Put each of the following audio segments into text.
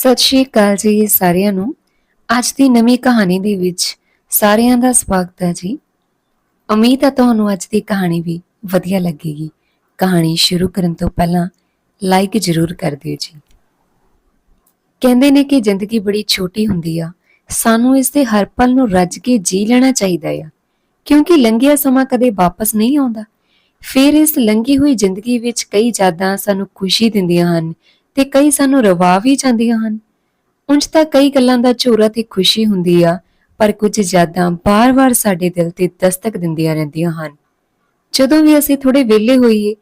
ਸਤਿ ਸ਼੍ਰੀ ਅਕਾਲ ਜੀ ਸਾਰਿਆਂ ਨੂੰ। ਅੱਜ ਦੀ ਨਵੀਂ ਕਹਾਣੀ ਦੇ ਵਿੱਚ ਸਾਰਿਆਂ ਦਾ ਸਵਾਗਤ ਹੈ ਜੀ। ਉਮੀਦ ਹੈ ਤੁਹਾਨੂੰ ਅੱਜ ਦੀ ਕਹਾਣੀ ਵੀ ਵਧੀਆ ਲੱਗੇਗੀ। ਕਹਾਣੀ ਸ਼ੁਰੂ ਕਰਨ ਤੋਂ ਪਹਿਲਾਂ ਲਾਈਕ ਜ਼ਰੂਰ ਕਰ ਦਿਓ ਜੀ। ਕਹਿੰਦੇ ਨੇ ਕਿ ਜ਼ਿੰਦਗੀ ਬੜੀ ਛੋਟੀ ਹੁੰਦੀ ਆ। ਸਾਨੂੰ ਇਸ ਦੇ ਹਰ ਪਲ ਨੂੰ ਰੱਜ ਕੇ ਜੀ ਲੈਣਾ ਚਾਹੀਦਾ ਆ। ਕਿਉਂਕਿ ਲੰਘਿਆ ਸਮਾਂ ਕਦੇ ਵਾਪਸ ਨਹੀਂ ਆਉਂਦਾ। ਫਿਰ ਇਸ ਲੰਘੀ ਹੋਈ ਜ਼ਿੰਦਗੀ ਵਿੱਚ ਕਈ ਯਾਦਾਂ ਸਾਨੂੰ ਖੁਸ਼ੀ ਦਿੰਦੀਆਂ ਹਨ ਤੇ ਕਈ ਸਾਨੂੰ ਰਵਾ ਵੀ ਜਾਂਦੀਆਂ ਹਨ। ਉਂਝ ਤਾਂ ਕਈ ਗੱਲਾਂ ਦਾ ਝੋਰਾ ਤੇ ਖੁਸ਼ੀ ਹੁੰਦੀ ਆ, ਪਰ ਕੁਝ ਯਾਦਾਂ ਬਾਰ-ਬਾਰ ਸਾਡੇ ਦਿਲ ਤੇ ਦਸਤਕ ਦਿੰਦੀਆਂ ਰਹਿੰਦੀਆਂ ਹਨ। ਜਦੋਂ ਵੀ ਅਸੀਂ ਥੋੜੇ ਵਿਹਲੇ ਹੋਈਏ,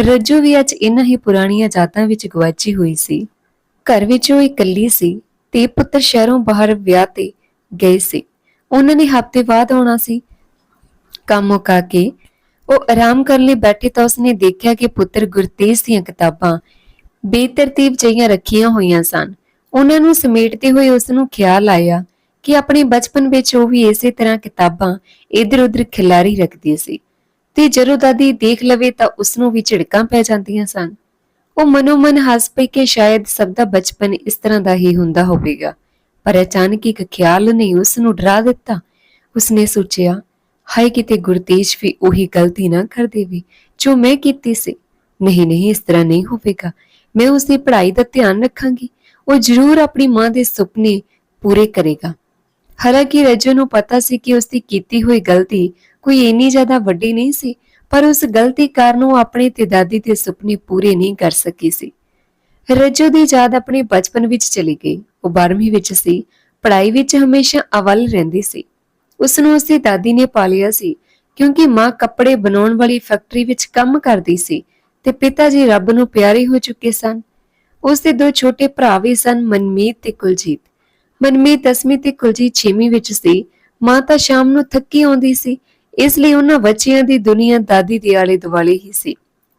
ਰੱਜੋ ਵੀ ਅੱਜ ਇਨ੍ਹਾਂ ਹੀ ਪੁਰਾਣੀਆਂ ਯਾਦਾਂ ਵਿੱਚ ਗਵਾਚੀ ਹੋਈ ਸੀ। ਘਰ ਵਿੱਚ ਉਹ ਇਕੱਲੀ ਸੀ ਤੇ ਪੁੱਤਰ ਸ਼ਹਿਰੋਂ ਬਾਹਰ ਵਿਆਹ ਤੇ ਗਏ ਸੀ। ਉਹਨਾਂ ਨੇ ਹਫ਼ਤੇ ਬਾਅਦ ਆਉਣਾ ਸੀ। ਕੰਮ ਮੁਕਾ ਕੇ ਉਹ ਆਰਾਮ ਕਰਨ ਲਈ ਬੈਠੇ ਤਾਂ ਉਸਨੇ ਦੇਖਿਆ ਕਿ ਪੁੱਤਰ ਗੁਰਤੇਜ ਦੀਆਂ ਕਿਤਾਬਾਂ ਬੇਤਰਤੀਬ ਜਿਹੀਆਂ ਰੱਖੀਆਂ ਹੋਈਆਂ ਸਨ। ਉਹਨਾਂ ਨੂੰ ਸਮੇਟਦੇ ਹੋਏ ਉਸ ਨੂੰ ਖਿਆਲ ਆਇਆ ਕਿ ਆਪਣੇ ਬਚਪਨ ਵਿੱਚ ਉਹ ਵੀ ਇਸੇ ਤਰ੍ਹਾਂ ਕਿਤਾਬਾਂ ਇੱਧਰ-ਉੱਧਰ ਖਿਲਾਰੀ ਰੱਖਦੀ ਸੀ ਤੇ ਜਦੋਂ ਦਾਦੀ ਦੇਖ ਲਵੇ ਤਾਂ ਉਸ ਨੂੰ ਵੀ ਝਿੜਕਾਂ ਪੈ ਜਾਂਦੀਆਂ ਸਨ। ਉਹ ਮਨੋ ਹੱਸ ਪਈ ਕਿ ਸ਼ਾਇਦ ਸਭ ਦਾ ਬਚਪਨ ਇਸ ਤਰ੍ਹਾਂ ਦਾ ਹੀ ਹੁੰਦਾ ਹੋਵੇਗਾ। ਪਰ ਅਚਾਨਕ ਇੱਕ ਖਿਆਲ ਨੇ ਉਸ ਨੂੰ ਡਰਾ ਦਿੱਤਾ। ਉਸਨੇ ਸੋਚਿਆ, ਹਾਏ, ਕਿਤੇ ਗੁਰਤੇਜ ਵੀ ਉਹੀ ਗਲਤੀ ਨਾ ਕਰ ਦੇਵੇ ਜੋ ਮੈਂ ਕੀਤੀ ਸੀ। ਨਹੀਂ ਨਹੀਂ, ਇਸ ਤਰ੍ਹਾਂ ਨਹੀਂ ਹੋਵੇਗਾ। ਮੈਂ ਉਸ ਦੀ ਪੜ੍ਹਾਈ ਦਾ ਧਿਆਨ ਰੱਖਾਂਗੀ। ਉਹ ਜ਼ਰੂਰ ਆਪਣੀ ਮਾਂ ਦੇ ਸੁਪਨੇ ਪੂਰੇ ਕਰੇਗਾ। ਹਾਲਾਂਕਿ ਰਜੋ ਨੂੰ ਪਤਾ ਸੀ ਕਿ ਉਸ ਦੀ ਕੀਤੀ ਹੋਈ ਗਲਤੀ ਕੋਈ ਇੰਨੀ ਜ਼ਿਆਦਾ ਵੱਡੀ ਨਹੀਂ ਸੀ, ਪਰ ਉਸ ਗਲਤੀ ਕਾਰਨ ਉਹ ਆਪਣੇ ਤੇ ਦਾਦੀ ਦੇ ਸੁਪਨੇ ਪੂਰੇ ਨਹੀਂ ਕਰ ਸਕੀ ਸੀ। ਰਜੋ ਦੀ ਯਾਦ ਆਪਣੇ ਬਚਪਨ ਵਿੱਚ ਚਲੀ ਗਈ। ਉਹ 12ਵੀਂ ਵਿੱਚ ਸੀ। ਪੜ੍ਹਾਈ ਵਿੱਚ ਹਮੇਸ਼ਾ ਅਵਲ ਰਹਿੰਦੀ ਸੀ। ਉਸ ਨੂੰ ਉਸਦੀ ਦਾਦੀ ਨੇ ਪਾਲਿਆ ਸੀ ਕਿਉਂਕਿ ਮਾਂ ਕੱਪੜੇ ਬਣਾਉਣ ਵਾਲੀ ਫੈਕਟਰੀ ਵਿੱਚ ਕੰਮ ਕਰਦੀ ਸੀ। ਤੇ ਪਿਤਾ ਜੀ ਰੱਬ ਨੂੰ ਪਿਆਰੇ ਹੋ ਚੁੱਕੇ ਸਨ। ਉਸ ਦੇ ਦੋ ਛੋਟੇ ਭਰਾ ਵੀ ਸਨ, ਮਨਮੀਤ ਤੇ ਕੁਲਜੀਤ। ਮਨਮੀਤ 10ਵੀਂ ਤੇ ਕੁਲਜੀਤ 6ਵੀਂ ਵਿੱਚ ਸੀ। ਮਾਂ ਤਾਂ ਸ਼ਾਮ ਨੂੰ ਥੱਕੀ ਆਉਂਦੀ ਸੀ। ਇਸ ਲਈ ਉਹਨਾਂ ਬੱਚਿਆਂ ਦੀ ਦੁਨੀਆ ਦਾਦੀ ਦੇ ਆਲੇ ਦੁਆਲੇ ਹੀ ਸੀ।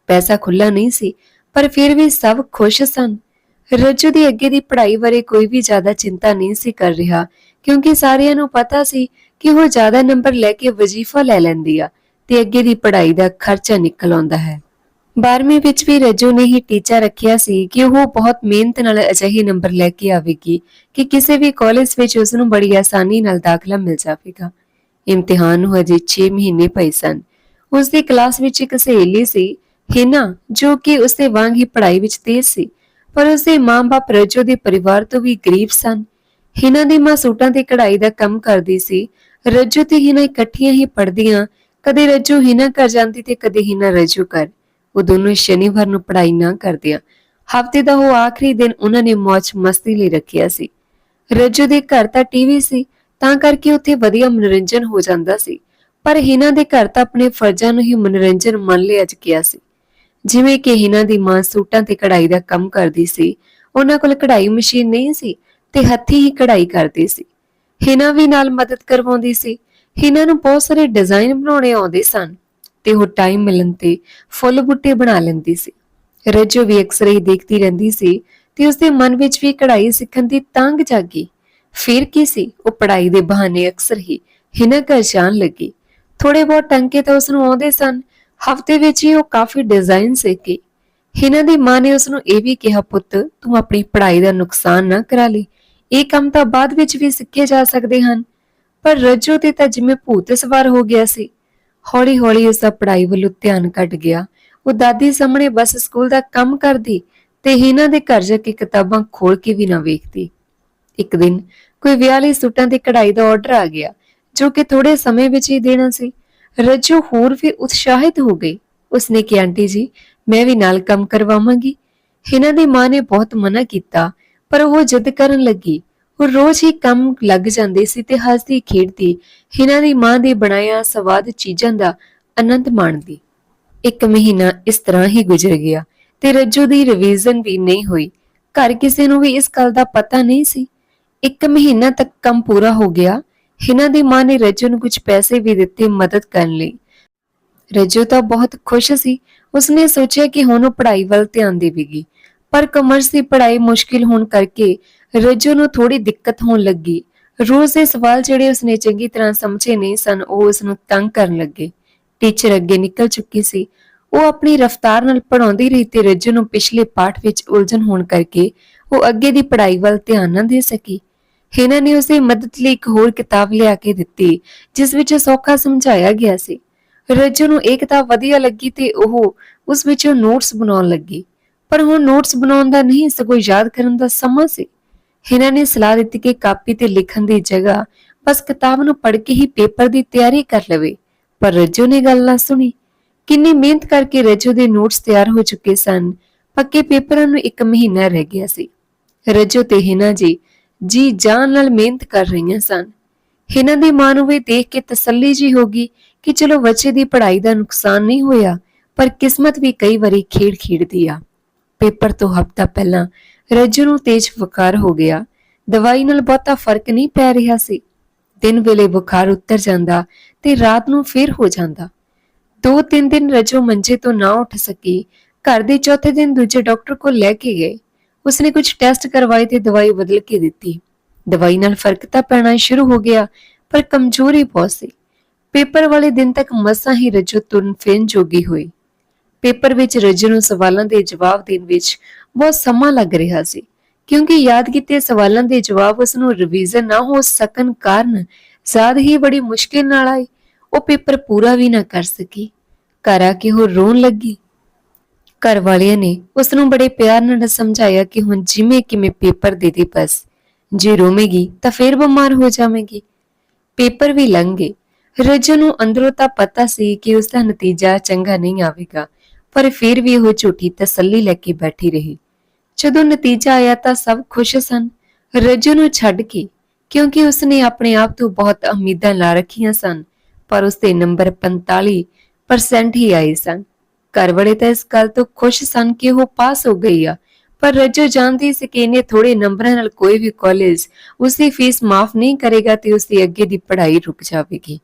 ਪੈਸਾ ਖੁੱਲਾ ਨਹੀਂ ਸੀ, ਪਰ ਫਿਰ ਵੀ ਸਭ ਖੁਸ਼ ਸਨ। ਰੱਜੂ ਦੀ ਅੱਗੇ ਦੀ ਪੜ੍ਹਾਈ ਬਾਰੇ ਕੋਈ ਵੀ ਜ਼ਿਆਦਾ ਚਿੰਤਾ ਨਹੀਂ ਸੀ ਕਰ ਰਿਹਾ, ਕਿਉਂਕਿ ਸਾਰਿਆਂ ਨੂੰ ਪਤਾ ਸੀ ਕਿ ਉਹ ਜ਼ਿਆਦਾ ਨੰਬਰ ਲੈ ਕੇ ਵਜ਼ੀਫਾ ਲੈ ਲੈਂਦੀ ਆ ਤੇ ਅੱਗੇ ਦੀ ਪੜ੍ਹਾਈ ਦਾ ਖਰਚਾ ਨਿਕਲ ਆਉਂਦਾ ਹੈ। 12ਵੀਂ ਵਿੱਚ ਵੀ ਰੱਜੂ ਨੇ ਹੀ ਟੀਚਾ ਰੱਖਿਆ ਸੀ ਕਿ ਉਹ ਬਹੁਤ ਮਿਹਨਤ ਨਾਲ ਅਜਿਹੇ ਨੰਬਰ ਲੈ ਕੇ ਆਵੇਗੀ ਕਿ ਕਿਸੇ ਵੀ ਕਾਲਜ ਵਿੱਚ ਉਸ ਨੂੰ ਬੜੀ ਆਸਾਨੀ ਨਾਲ ਦਾਖਲਾ ਮਿਲ ਜਾਵੇਗਾ। ਇਮਤਿਹਾਨ ਨੂੰ ਹਜੇ 6 ਮਹੀਨੇ ਪਏ ਸਨ। ਉਸ ਦੀ ਕਲਾਸ ਵਿੱਚ ਇੱਕ ਸਹੇਲੀ ਸੀ, ਹਿਨਾ, ਜੋ ਕਿ ਉਸਦੇ ਵਾਂਗ ਹੀ ਪੜ੍ਹਾਈ ਵਿੱਚ ਤੇਜ਼ ਸੀ, ਪਰ ਉਸਦੇ ਮਾਂ-ਬਾਪ ਰੱਜੋ ਦੇ ਪਰਿਵਾਰ ਤੋਂ ਵੀ ਗਰੀਬ ਸਨ। ਹਿਨਾ ਦੀ ਮਾਂ ਸੂਟਾਂ ਤੇ ਕਢਾਈ ਦਾ ਕੰਮ ਕਰਦੀ ਸੀ। ਰੱਜੋ ਤੇ ਹਿਨਾ ਇਕੱਠੀਆਂ ਹੀ ਪੜ੍ਹਦੀਆਂ, ਕਦੇ ਰੱਜੋ ਹਿਨਾ ਘਰ ਜਾਂਦੀ ਤੇ ਕਦੇ ਹਿਨਾ ਰੱਜੋ ਘਰ। ਉਹ ਦੋਨੋਂ ਸ਼ਨੀਵਾਰ ਨੂੰ ਪੜ੍ਹਾਈ ਨਾ ਕਰਦਿਆਂ ਹਫ਼ਤੇ ਦਾ ਉਹ ਆਖਰੀ ਦਿਨ ਉਹਨਾਂ ਨੇ ਮौज ਮਸਤੀ ਲਈ ਰੱਖਿਆ ਸੀ। ਰੱਜੂ ਦੇ ਘਰ ਤਾਂ ਟੀਵੀ ਸੀ, ਤਾਂ ਕਰਕੇ ਉੱਥੇ ਵਧੀਆ ਮਨੋਰੰਜਨ ਹੋ ਜਾਂਦਾ ਸੀ, ਪਰ ਹਿਨਾ ਦੇ ਘਰ ਤਾਂ ਆਪਣੇ ਫਰਜ਼ਾਂ ਨੂੰ ਹੀ ਮਨੋਰੰਜਨ ਮੰਨ ਲਿਆ ਗਿਆ ਸੀ। ਜਿਵੇਂ ਕਿ ਹਿਨਾ ਦੀ ਮਾਂ ਸੂਟਾਂ ਤੇ ਕਢਾਈ ਦਾ ਕੰਮ ਕਰਦੀ ਸੀ, ਉਹਨਾਂ ਕੋਲ ਕਢਾਈ ਮਸ਼ੀਨ ਨਹੀਂ ਸੀ ਤੇ ਹੱਥੀਂ ਹੀ ਕਢਾਈ ਕਰਦੀ ਸੀ। ਹਿਨਾ ਵੀ ਨਾਲ ਮਦਦ ਕਰਵਾਉਂਦੀ ਸੀ, ਹਿਨਾ ਨੂੰ ਬਹੁਤ ਸਾਰੇ ਡਿਜ਼ਾਈਨ ਬਣਾਉਣੇ ਆਉਂਦੇ ਸਨ। ਤੇ ਉਹ ਟਾਈਮ ਮਿਲਣ ਤੇ ਫੁੱਲ ਬੁੱਟੇ ਬਣਾ ਲੈਂਦੀ ਸੀ। ਰੱਜੋ ਵੀ ਅਕਸਰ ਹੀ ਦੇਖਦੀ ਰਹਿੰਦੀ ਸੀ ਤੇ ਉਸਦੇ ਮਨ ਵਿੱਚ ਵੀ ਕਢਾਈ ਸਿੱਖਣ ਦੀ ਤੰਗ ਜਾਗੀ। ਫਿਰ ਕੀ ਸੀ? ਉਹ ਪੜ੍ਹਾਈ ਦੇ ਬਹਾਨੇ ਅਕਸਰ ਹੀ ਹਿਨਾ ਘਰ ਜਾਣ ਲੱਗੀ। ਥੋੜੇ ਬਹੁਤ ਟੰਕੇ ਤਾਂ ਉਸ ਨੂੰ ਆਉਂਦੇ ਸਨ। ਹਫ਼ਤੇ ਵਿੱਚ ਹੀ ਉਹ ਕਾਫੀ ਡਿਜ਼ਾਈਨ ਸਿੱਖੀ ਹਿਨਾ ਦੀ ਮਾਂ ਨੇ ਉਸ ਨੂੰ ਇਹ ਵੀ ਕਿਹਾ, ਪੁੱਤ, ਤੂੰ ਆਪਣੀ ਪੜ੍ਹਾਈ ਦਾ ਨੁਕਸਾਨ ਨਾ ਕਰਾ ਲਈ ਇਹ ਕੰਮ ਤਾਂ ਬਾਅਦ ਵਿੱਚ ਵੀ ਸਿੱਖੇ ਜਾ ਸਕਦੇ ਹਨ। ਪਰ ਰੱਜੋ ਤੇ ਤਾਂ ਜਿਵੇਂ ਭੂਤ ਸਵਾਰ ਹੋ ਗਿਆ ਸੀ। ਹੌਲੀ ਹੌਲੀ ਉਸ ਦਾ ਪੜ੍ਹਾਈ ਵੱਲੋਂ ਧਿਆਨ ਘਟ ਗਿਆ। ਉਹ ਦਾਦੀ ਸਾਹਮਣੇ ਬਸ ਸਕੂਲ ਦਾ ਕੰਮ ਕਰਦੀ ਤੇ ਹਿਨਾ ਦੇ ਘਰ ਜਾ ਕੇ ਕਿਤਾਬਾਂ ਖੋਲ ਕੇ ਵੀ ਨਾ ਵੇਖਦੀ। ਇੱਕ ਦਿਨ ਕੋਈ ਵਿਆਹ ਲਈ ਸੂਟਾਂ ਦੀ ਕਢਾਈ ਦਾ ਆਰਡਰ ਆ ਗਿਆ, ਜੋ ਕਿ ਥੋੜੇ ਸਮੇਂ ਵਿੱਚ ਹੀ ਦੇਣਾ ਸੀ। ਰੱਜੋ ਹੋਰ ਵੀ ਉਤਸ਼ਾਹਿਤ ਹੋ ਗਈ। ਉਸਨੇ ਕਿਹਾ, ਆਂਟੀ ਜੀ, ਮੈਂ ਵੀ ਨਾਲ ਕੰਮ ਕਰਵਾਵਾਂਗੀ। ਹਿਨਾ ਦੀ ਮਾਂ ਨੇ ਬਹੁਤ ਮਨਾ ਕੀਤਾ, ਪਰ ਉਹ ਜਿੱਦ ਕਰਨ ਲੱਗੀ। ਉਹ ਰੋਜ਼ ਹੀ ਕੰਮ ਲੱਗ ਜਾਂਦੇ ਸੀ ਤੇ ਹੱਸਦੀ ਖੇਡਦੀ, ਇਹਨਾਂ ਦੀ ਮਾਂ ਦੇ ਬਣਾਇਆ ਸਵਾਦ ਚੀਜ਼ਾਂ ਦਾ ਆਨੰਦ ਮਾਣਦੀ। ਇੱਕ ਮਹੀਨਾ ਇਸ ਤਰ੍ਹਾਂ ਹੀ ਗੁਜ਼ਰ ਗਿਆ ਤੇ ਰੱਜੂ ਦੀ ਰਿਵੀਜ਼ਨ ਵੀ ਨਹੀਂ ਹੋਈ। ਘਰ ਕਿਸੇ ਨੂੰ ਵੀ ਇਸ ਗੱਲ ਦਾ ਪਤਾ ਨਹੀਂ ਸੀ। ਇੱਕ ਮਹੀਨਾ ਤੱਕ ਕੰਮ ਪੂਰਾ ਹੋ ਗਿਆ। ਹਿਨਾ ਦੀ ਮਾਂ ਨੇ ਰੱਜੂ ਨੂੰ ਕੁਝ ਪੈਸੇ ਵੀ ਦਿੱਤੇ ਮਦਦ ਕਰਨ ਲਈ। ਰੱਜੂ ਤਾਂ ਬਹੁਤ ਖੁਸ਼ ਸੀ। ਉਸਨੇ ਸੋਚਿਆ ਕਿ ਹੁਣ ਉਹ ਪੜ੍ਹਾਈ ਵੱਲ ਧਿਆਨ ਦੇਵੇਗੀ। ਪਰ ਕਮਰਸ ਦੀ ਪੜ੍ਹਾਈ ਮੁਸ਼ਕਿਲ ਹੋਣ ਕਰਕੇ ਰੱਜੂ ਨੂੰ ਥੋੜੀ ਦਿੱਕਤ ਹੋਣ ਲੱਗੀ। ਰੋਜ਼ ਦੇ ਸਵਾਲ ਜਿਹੜੇ ਉਸਨੇ ਚੰਗੀ ਤਰ੍ਹਾਂ ਸਮਝੇ ਨਹੀਂ ਸਨ, ਉਹ ਉਸ ਨੂੰ ਤੰਗ ਕਰਨ ਲੱਗੇ। ਟੀਚਰ ਅੱਗੇ ਨਿਕਲ ਚੁੱਕੀ ਸੀ। ਉਹ ਆਪਣੀ ਰਫ਼ਤਾਰ ਨਾਲ ਪੜਾਉਂਦੀ ਰਹੀ ਤੇ ਰੱਜੂ ਨੂੰ ਪਿਛਲੇ ਪਾਠ ਵਿੱਚ ਉਲਝਣ ਹੋਣ ਕਰਕੇ ਉਹ ਅੱਗੇ ਦੀ ਪੜ੍ਹਾਈ ਵੱਲ ਧਿਆਨ ਨਾ ਦੇ ਸਕੀ। ਹਿਨਾ ਨੇ ਉਸੇ ਮਦਦ ਲਈ ਇੱਕ ਹੋਰ ਕਿਤਾਬ ਲਿਆ ਕੇ ਦਿੱਤੀ, ਜਿਸ ਵਿੱਚ ਸੌਖਾ ਸਮਝਾਇਆ ਗਿਆ ਸੀ। ਰੱਜੂ ਨੂੰ ਇਹ ਕਿਤਾਬ ਵਧੀਆ ਲੱਗੀ ਤੇ ਉਹ ਉਸ ਵਿੱਚੋਂ ਨੋਟਸ ਬਣਾਉਣ ਲੱਗੀ। ਪਰ ਹੁਣ ਨੋਟਸ ਬਣਾਉਣ ਦਾ ਨਹੀਂ ਸਗੋਂ ਯਾਦ ਕਰਨ ਦਾ ਸਮਾਂ ਸੀ। ਹਿਨਾ ਨੇ ਸਲਾਹ ਦਿੱਤੀ ਕਿ ਕਾਪੀ ਤੇ ਲਿਖਣ ਦੀ ਜਗ੍ਹਾ ਬਸ ਕਿਤਾਬ ਨੂੰ ਪੜ੍ਹ ਕੇ ਹੀ ਪੇਪਰ ਦੀ ਤਿਆਰੀ ਕਰ ਲਵੇ। ਪਰ ਰੱਜੂ ਨੇ ਗੱਲ ਨਾ ਸੁਣੀ। ਕਿੰਨੀ ਮਿਹਨਤ ਕਰਕੇ ਰੱਜੂ ਦੇ ਨੋਟਸ ਤਿਆਰ ਹੋ ਚੁੱਕੇ ਸਨ। ਪੱਕੇ ਪੇਪਰਾਂ ਨੂੰ ਇੱਕ ਮਹੀਨਾ ਰਹਿ ਗਿਆ ਸੀ। ਰੱਜੂ ਤੇ ਹਿਨਾ ਜੀ ਜੀ ਜਾਨ ਨਾਲ ਮਿਹਨਤ ਕਰ ਰਹੀਆਂ ਸਨ। ਹਿਨਾ ਦੀ ਮਾਂ ਨੂੰ ਵੀ ਦੇਖ ਕੇ ਤਸੱਲੀ ਜੀ ਹੋ ਗਈ ਕਿ ਚਲੋ ਬੱਚੇ ਦੀ ਪੜ੍ਹਾਈ ਦਾ ਨੁਕਸਾਨ ਨਹੀਂ ਹੋਇਆ, ਪਰ ਕਿਸਮਤ ਵੀ ਕਈ ਵਾਰੀ ਖੇਡ ਖੇਡਦੀ ਆ। ਪੇਪਰ ਤੋਂ ਹਫ਼ਤਾ ਪਹਿਲਾਂ ਰੱਜੂ ਨੂੰ ਤੇਜ਼ ਬੁਖਾਰ ਹੋ ਗਿਆ। ਦਵਾਈ ਨਾਲ ਬਹੁਤਾ ਫ਼ਰਕ ਨਹੀਂ ਪੈ ਰਿਹਾ ਸੀ। ਦਿਨ ਵੇਲੇ ਬੁਖਾਰ ਉਤਰ ਜਾਂਦਾ ਤੇ ਰਾਤ ਨੂੰ ਫਿਰ ਹੋ ਜਾਂਦਾ। ਦੋ ਤਿੰਨ ਦਿਨ ਰੱਜੂ ਮੰਜੇ ਤੋਂ ਨਾ ਉੱਠ ਸਕੀ। ਘਰ ਦੇ ਚੌਥੇ ਦਿਨ ਦੂਜੇ ਡਾਕਟਰ ਕੋਲ ਲੈ ਕੇ ਗਏ। ਉਸਨੇ ਕੁਝ ਟੈਸਟ ਕਰਵਾਏ ਤੇ ਦਵਾਈ ਬਦਲ ਕੇ ਦਿੱਤੀ। ਦਵਾਈ ਨਾਲ ਫ਼ਰਕ ਤਾਂ ਪੈਣਾ ਸ਼ੁਰੂ ਹੋ ਗਿਆ, ਪਰ ਕਮਜ਼ੋਰੀ ਬਹੁਤ ਸੀ। ਪੇਪਰ ਵਾਲੇ ਦਿਨ ਤੱਕ ਮਸਾਂ ਹੀ ਰੱਜੂ ਤੁਰਨ ਫਿਰਨ ਜੋਗੀ ਹੋਈ। ਪੇਪਰ ਵਿੱਚ ਰੱਜੂ ਨੂੰ ਸਵਾਲਾਂ ਦੇ ਜਵਾਬ ਦੇਣ ਵਿੱਚ ਬਹੁਤ ਸਮਾਂ ਲੱਗ ਰਿਹਾ ਸੀ। ਕਿਉਂਕਿ ਯਾਦ ਕੀਤੇ ਸਵਾਲਾਂ ਦੇ ਜਵਾਬ ਉਸ ਨੂੰ ਰਿਵੀਜ਼ਨ ਨਾ ਹੋ ਸਕਣ ਕਾਰਨ ਜ਼ਿਆਦਾ ਹੀ ਬੜੀ ਮੁਸ਼ਕਿਲ ਨਾਲ ਆਈ। ਉਹ ਪੇਪਰ ਪੂਰਾ ਵੀ ਨਾ ਕਰ ਸਕੀ। ਘਰ ਆ ਕੇ ਉਹ ਰੋਣ ਲੱਗੀ। ਘਰ ਵਾਲਿਆਂ ਨੇ ਉਸ ਨੂੰ ਬੜੇ ਪਿਆਰ ਨਾਲ ਸਮਝਾਇਆ ਕਿ ਹੁਣ ਜਿਵੇਂ ਕਿਵੇਂ ਪੇਪਰ ਦੇ ਦੇ ਬਸ। ਜੇ ਰੋਵੇਗੀ ਤਾਂ ਫੇਰ ਬਿਮਾਰ ਹੋ ਜਾਵੇਗੀ। ਪੇਪਰ ਵੀ ਲੰਘ। ਗਏ ਰੱਜੂ ਨੂੰ ਅੰਦਰੋਂ ਤਾਂ ਪਤਾ ਸੀ ਕਿ ਉਸ ਦਾ ਨਤੀਜਾ ਚੰਗਾ ਨਹੀਂ ਆਵੇਗਾ। ਪਰ ਫਿਰ ਵੀ ਉਹ ਝੂਠੀ ਤਸੱਲੀ ਲੈ ਕੇ ਬੈਠੀ ਰਹੀ। ਜਦੋਂ ਨਤੀਜਾ ਆਇਆ ਤਾਂ ਸਭ ਖੁਸ਼ ਸਨ। ਰੱਜੂ ਨੂੰ ਛੱਡ ਕੇ, ਕਿਉਂਕਿ ਉਸਨੇ ਆਪਣੇ ਆਪ ਤੋਂ ਬਹੁਤ ਉਮੀਦਾਂ ਲਾ ਰੱਖੀਆਂ ਸਨ, ਪਰ ਉਸਦੇ ਨੰਬਰ 45% ਹੀ ਆਏ ਸਨ। ਘਰ ਤਾਂ ਇਸ ਗੱਲ ਤੋਂ ਖੁਸ਼ ਸਨ ਕਿ ਉਹ ਪਾਸ ਹੋ ਗਈ ਆ। ਪਰ ਰੱਜੋ ਜਾਣਦੀ ਸੀ ਕਿ ਇਹਨੇ ਥੋੜੇ ਨੰਬਰਾਂ ਨਾਲ ਕੋਈ ਵੀ ਕਾਲਜ ਉਸਦੀ ਫੀਸ ਮਾਫ ਨਹੀਂ ਕਰੇਗਾ ਤੇ ਉਸਦੀ ਅੱਗੇ ਦੀ ਪੜ੍ਹਾਈ ਰੁਕ ਜਾਵੇਗੀ।